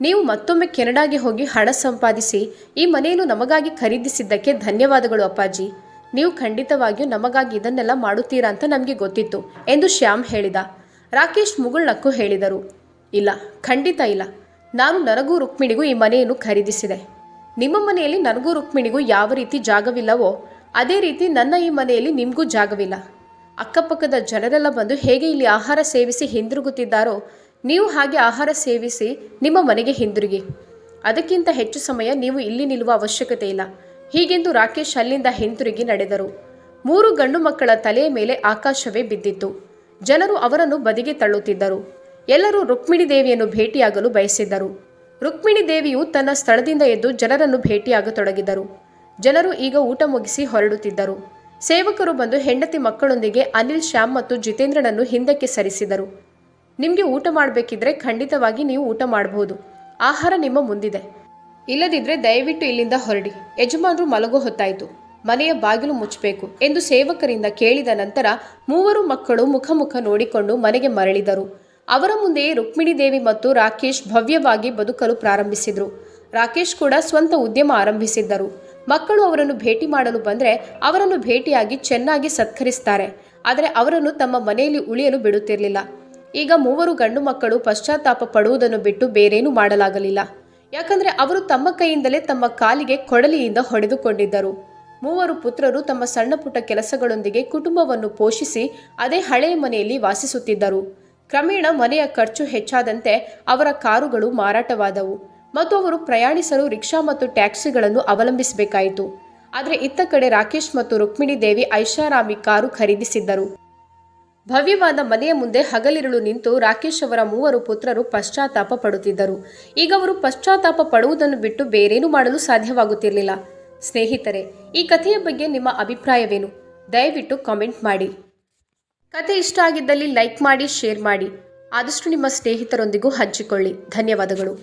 ನೀವು ಮತ್ತೊಮ್ಮೆ ಕೆನಡಾಗೆ ಹೋಗಿ ಹಣ ಸಂಪಾದಿಸಿ, ಈ ಮನೆಯನ್ನು ನಮಗಾಗಿ ಖರೀದಿಸಿದ್ದಕ್ಕೆ ಧನ್ಯವಾದಗಳು ಅಪ್ಪಾಜಿ. ನೀವು ಖಂಡಿತವಾಗಿಯೂ ನಮಗಾಗಿ ಇದನ್ನೆಲ್ಲ ಮಾಡುತ್ತೀರಾ ಅಂತ ನಮಗೆ ಗೊತ್ತಿತ್ತು ಎಂದು ಶ್ಯಾಮ್ ಹೇಳಿದ. ರಾಕೇಶ್ ಮುಗುಳ್ನಕ್ಕು ಹೇಳಿದರು. ಇಲ್ಲ, ಖಂಡಿತ ಇಲ್ಲ. ನಾನು ನನಗೂ ರುಕ್ಮಿಣಿಗೂ ಈ ಮನೆಯನ್ನು ಖರೀದಿಸಿದೆ. ನಿಮ್ಮ ಮನೆಯಲ್ಲಿ ನನಗೂ ರುಕ್ಮಿಣಿಗೂ ಯಾವ ರೀತಿ ಜಾಗವಿಲ್ಲವೋ, ಅದೇ ರೀತಿ ನನ್ನ ಈ ಮನೆಯಲ್ಲಿ ನಿಮಗೂ ಜಾಗವಿಲ್ಲ. ಅಕ್ಕಪಕ್ಕದ ಜನರೆಲ್ಲ ಬಂದು ಹೇಗೆ ಇಲ್ಲಿ ಆಹಾರ ಸೇವಿಸಿ ಹಿಂದಿರುಗುತ್ತಿದ್ದಾರೋ, ನೀವು ಹಾಗೆ ಆಹಾರ ಸೇವಿಸಿ ನಿಮ್ಮ ಮನೆಗೆ ಹಿಂದಿರುಗಿ. ಅದಕ್ಕಿಂತ ಹೆಚ್ಚು ಸಮಯ ನೀವು ಇಲ್ಲಿ ನಿಲ್ಲುವ ಅವಶ್ಯಕತೆ ಇಲ್ಲ. ಹೀಗೆಂದು ರಾಕೇಶ್ ಅಲ್ಲಿಂದ ಹಿಂತಿರುಗಿ ನಡೆದರು. ಮೂರು ಗಂಡು ಮಕ್ಕಳ ತಲೆಯ ಮೇಲೆ ಆಕಾಶವೇ ಬಿದ್ದಿತ್ತು. ಜನರು ಅವರನ್ನು ಬದಿಗೆ ತಳ್ಳುತ್ತಿದ್ದರು. ಎಲ್ಲರೂ ರುಕ್ಮಿಣಿ ದೇವಿಯನ್ನು ಭೇಟಿಯಾಗಲು ಬಯಸಿದ್ದರು. ರುಕ್ಮಿಣಿ ದೇವಿಯು ತನ್ನ ಸ್ಥಳದಿಂದ ಎದ್ದು ಜನರನ್ನು ಭೇಟಿಯಾಗತೊಡಗಿದರು. ಜನರು ಈಗ ಊಟ ಮುಗಿಸಿ ಹೊರಡುತ್ತಿದ್ದರು. ಸೇವಕರು ಬಂದು ಹೆಂಡತಿ ಮಕ್ಕಳೊಂದಿಗೆ ಅನಿಲ್, ಶ್ಯಾಮ್ ಮತ್ತು ಜಿತೇಂದ್ರನನ್ನು ಹಿಂದಕ್ಕೆ ಸರಿಸಿದರು. ನಿಮಗೆ ಊಟ ಮಾಡಬೇಕಿದ್ರೆ ಖಂಡಿತವಾಗಿ ನೀವು ಊಟ ಮಾಡಬಹುದು ಆಹಾರ ನಿಮ್ಮ ಮುಂದಿದೆ. ಇಲ್ಲದಿದ್ರೆ ದಯವಿಟ್ಟು ಇಲ್ಲಿಂದ ಹೊರಡಿ. ಯಜಮಾನರು ಮಲಗೋ ಹೊತ್ತಾಯಿತು. ಮನೆಯ ಬಾಗಿಲು ಮುಚ್ಚಬೇಕು ಎಂದು ಸೇವಕರಿಂದ ಕೇಳಿದ ನಂತರ ಮೂವರು ಮಕ್ಕಳು ಮುಖ ಮುಖ ನೋಡಿಕೊಂಡು ಮನೆಗೆ ಮರಳಿದರು. ಅವರ ಮುಂದೆಯೇ ರುಕ್ಮಿಣಿ ದೇವಿ ಮತ್ತು ರಾಕೇಶ್ ಭವ್ಯವಾಗಿ ಬದುಕಲು ಪ್ರಾರಂಭಿಸಿದರು. ರಾಕೇಶ್ ಕೂಡ ಸ್ವಂತ ಉದ್ಯಮ ಆರಂಭಿಸಿದ್ದರು. ಮಕ್ಕಳು ಅವರನ್ನು ಭೇಟಿ ಮಾಡಲು ಬಂದರೆ ಅವರನ್ನು ಭೇಟಿಯಾಗಿ ಚೆನ್ನಾಗಿ ಸತ್ಕರಿಸ್ತಾರೆ. ಆದರೆ ಅವರನ್ನು ತಮ್ಮ ಮನೆಯಲ್ಲಿ ಉಳಿಯಲು ಬಿಡುತ್ತಿರಲಿಲ್ಲ. ಈಗ ಮೂವರು ಗಂಡು ಮಕ್ಕಳು ಪಶ್ಚಾತ್ತಾಪ ಪಡುವುದನ್ನು ಬಿಟ್ಟು ಬೇರೇನೂ ಮಾಡಲಾಗಲಿಲ್ಲ. ಯಾಕಂದರೆ ಅವರು ತಮ್ಮ ಕೈಯಿಂದಲೇ ತಮ್ಮ ಕಾಲಿಗೆ ಕೊಡಲಿಯಿಂದ ಹೊಡೆದುಕೊಂಡಿದ್ದರು. ಮೂವರು ಪುತ್ರರು ತಮ್ಮ ಸಣ್ಣ ಪುಟ್ಟ ಕೆಲಸಗಳೊಂದಿಗೆ ಕುಟುಂಬವನ್ನು ಪೋಷಿಸಿ ಅದೇ ಹಳೆಯ ಮನೆಯಲ್ಲಿ ವಾಸಿಸುತ್ತಿದ್ದರು. ಕ್ರಮೇಣ ಮನೆಯ ಖರ್ಚು ಹೆಚ್ಚಾದಂತೆ ಅವರ ಕಾರುಗಳು ಮಾರಾಟವಾದವು. ಮತ್ತು ಅವರು ಪ್ರಯಾಣಿಸಲು ರಿಕ್ಷಾ ಮತ್ತು ಟ್ಯಾಕ್ಸಿಗಳನ್ನು ಅವಲಂಬಿಸಬೇಕಾಯಿತು. ಆದರೆ ಇತ್ತ ಕಡೆ ರಾಕೇಶ್ ಮತ್ತು ರುಕ್ಮಿಣಿ ದೇವಿ ಐಷಾರಾಮಿ ಕಾರು ಖರೀದಿಸಿದ್ದರು. ಭವ್ಯವಾದ ಮನೆಯ ಮುಂದೆ ಹಗಲಿರುಳು ನಿಂತು ರಾಕೇಶ್ ಅವರ ಮೂವರು ಪುತ್ರರು ಪಶ್ಚಾತ್ತಾಪ ಪಡುತ್ತಿದ್ದರು. ಈಗ ಅವರು ಪಶ್ಚಾತ್ತಾಪ ಪಡುವುದನ್ನು ಬಿಟ್ಟು ಬೇರೇನೂ ಮಾಡಲು ಸಾಧ್ಯವಾಗುತ್ತಿರಲಿಲ್ಲ. ಸ್ನೇಹಿತರೆ, ಈ ಕಥೆಯ ಬಗ್ಗೆ ನಿಮ್ಮ ಅಭಿಪ್ರಾಯವೇನು? ದಯವಿಟ್ಟು ಕಾಮೆಂಟ್ ಮಾಡಿ. ಕತೆ ಇಷ್ಟ ಆಗಿದ್ದಲ್ಲಿ ಲೈಕ್ ಮಾಡಿ ಶೇರ್ ಮಾಡಿ. ಆದಷ್ಟು ನಿಮ್ಮ ಸ್ನೇಹಿತರೊಂದಿಗೂ ಹಂಚಿಕೊಳ್ಳಿ. ಧನ್ಯವಾದಗಳು.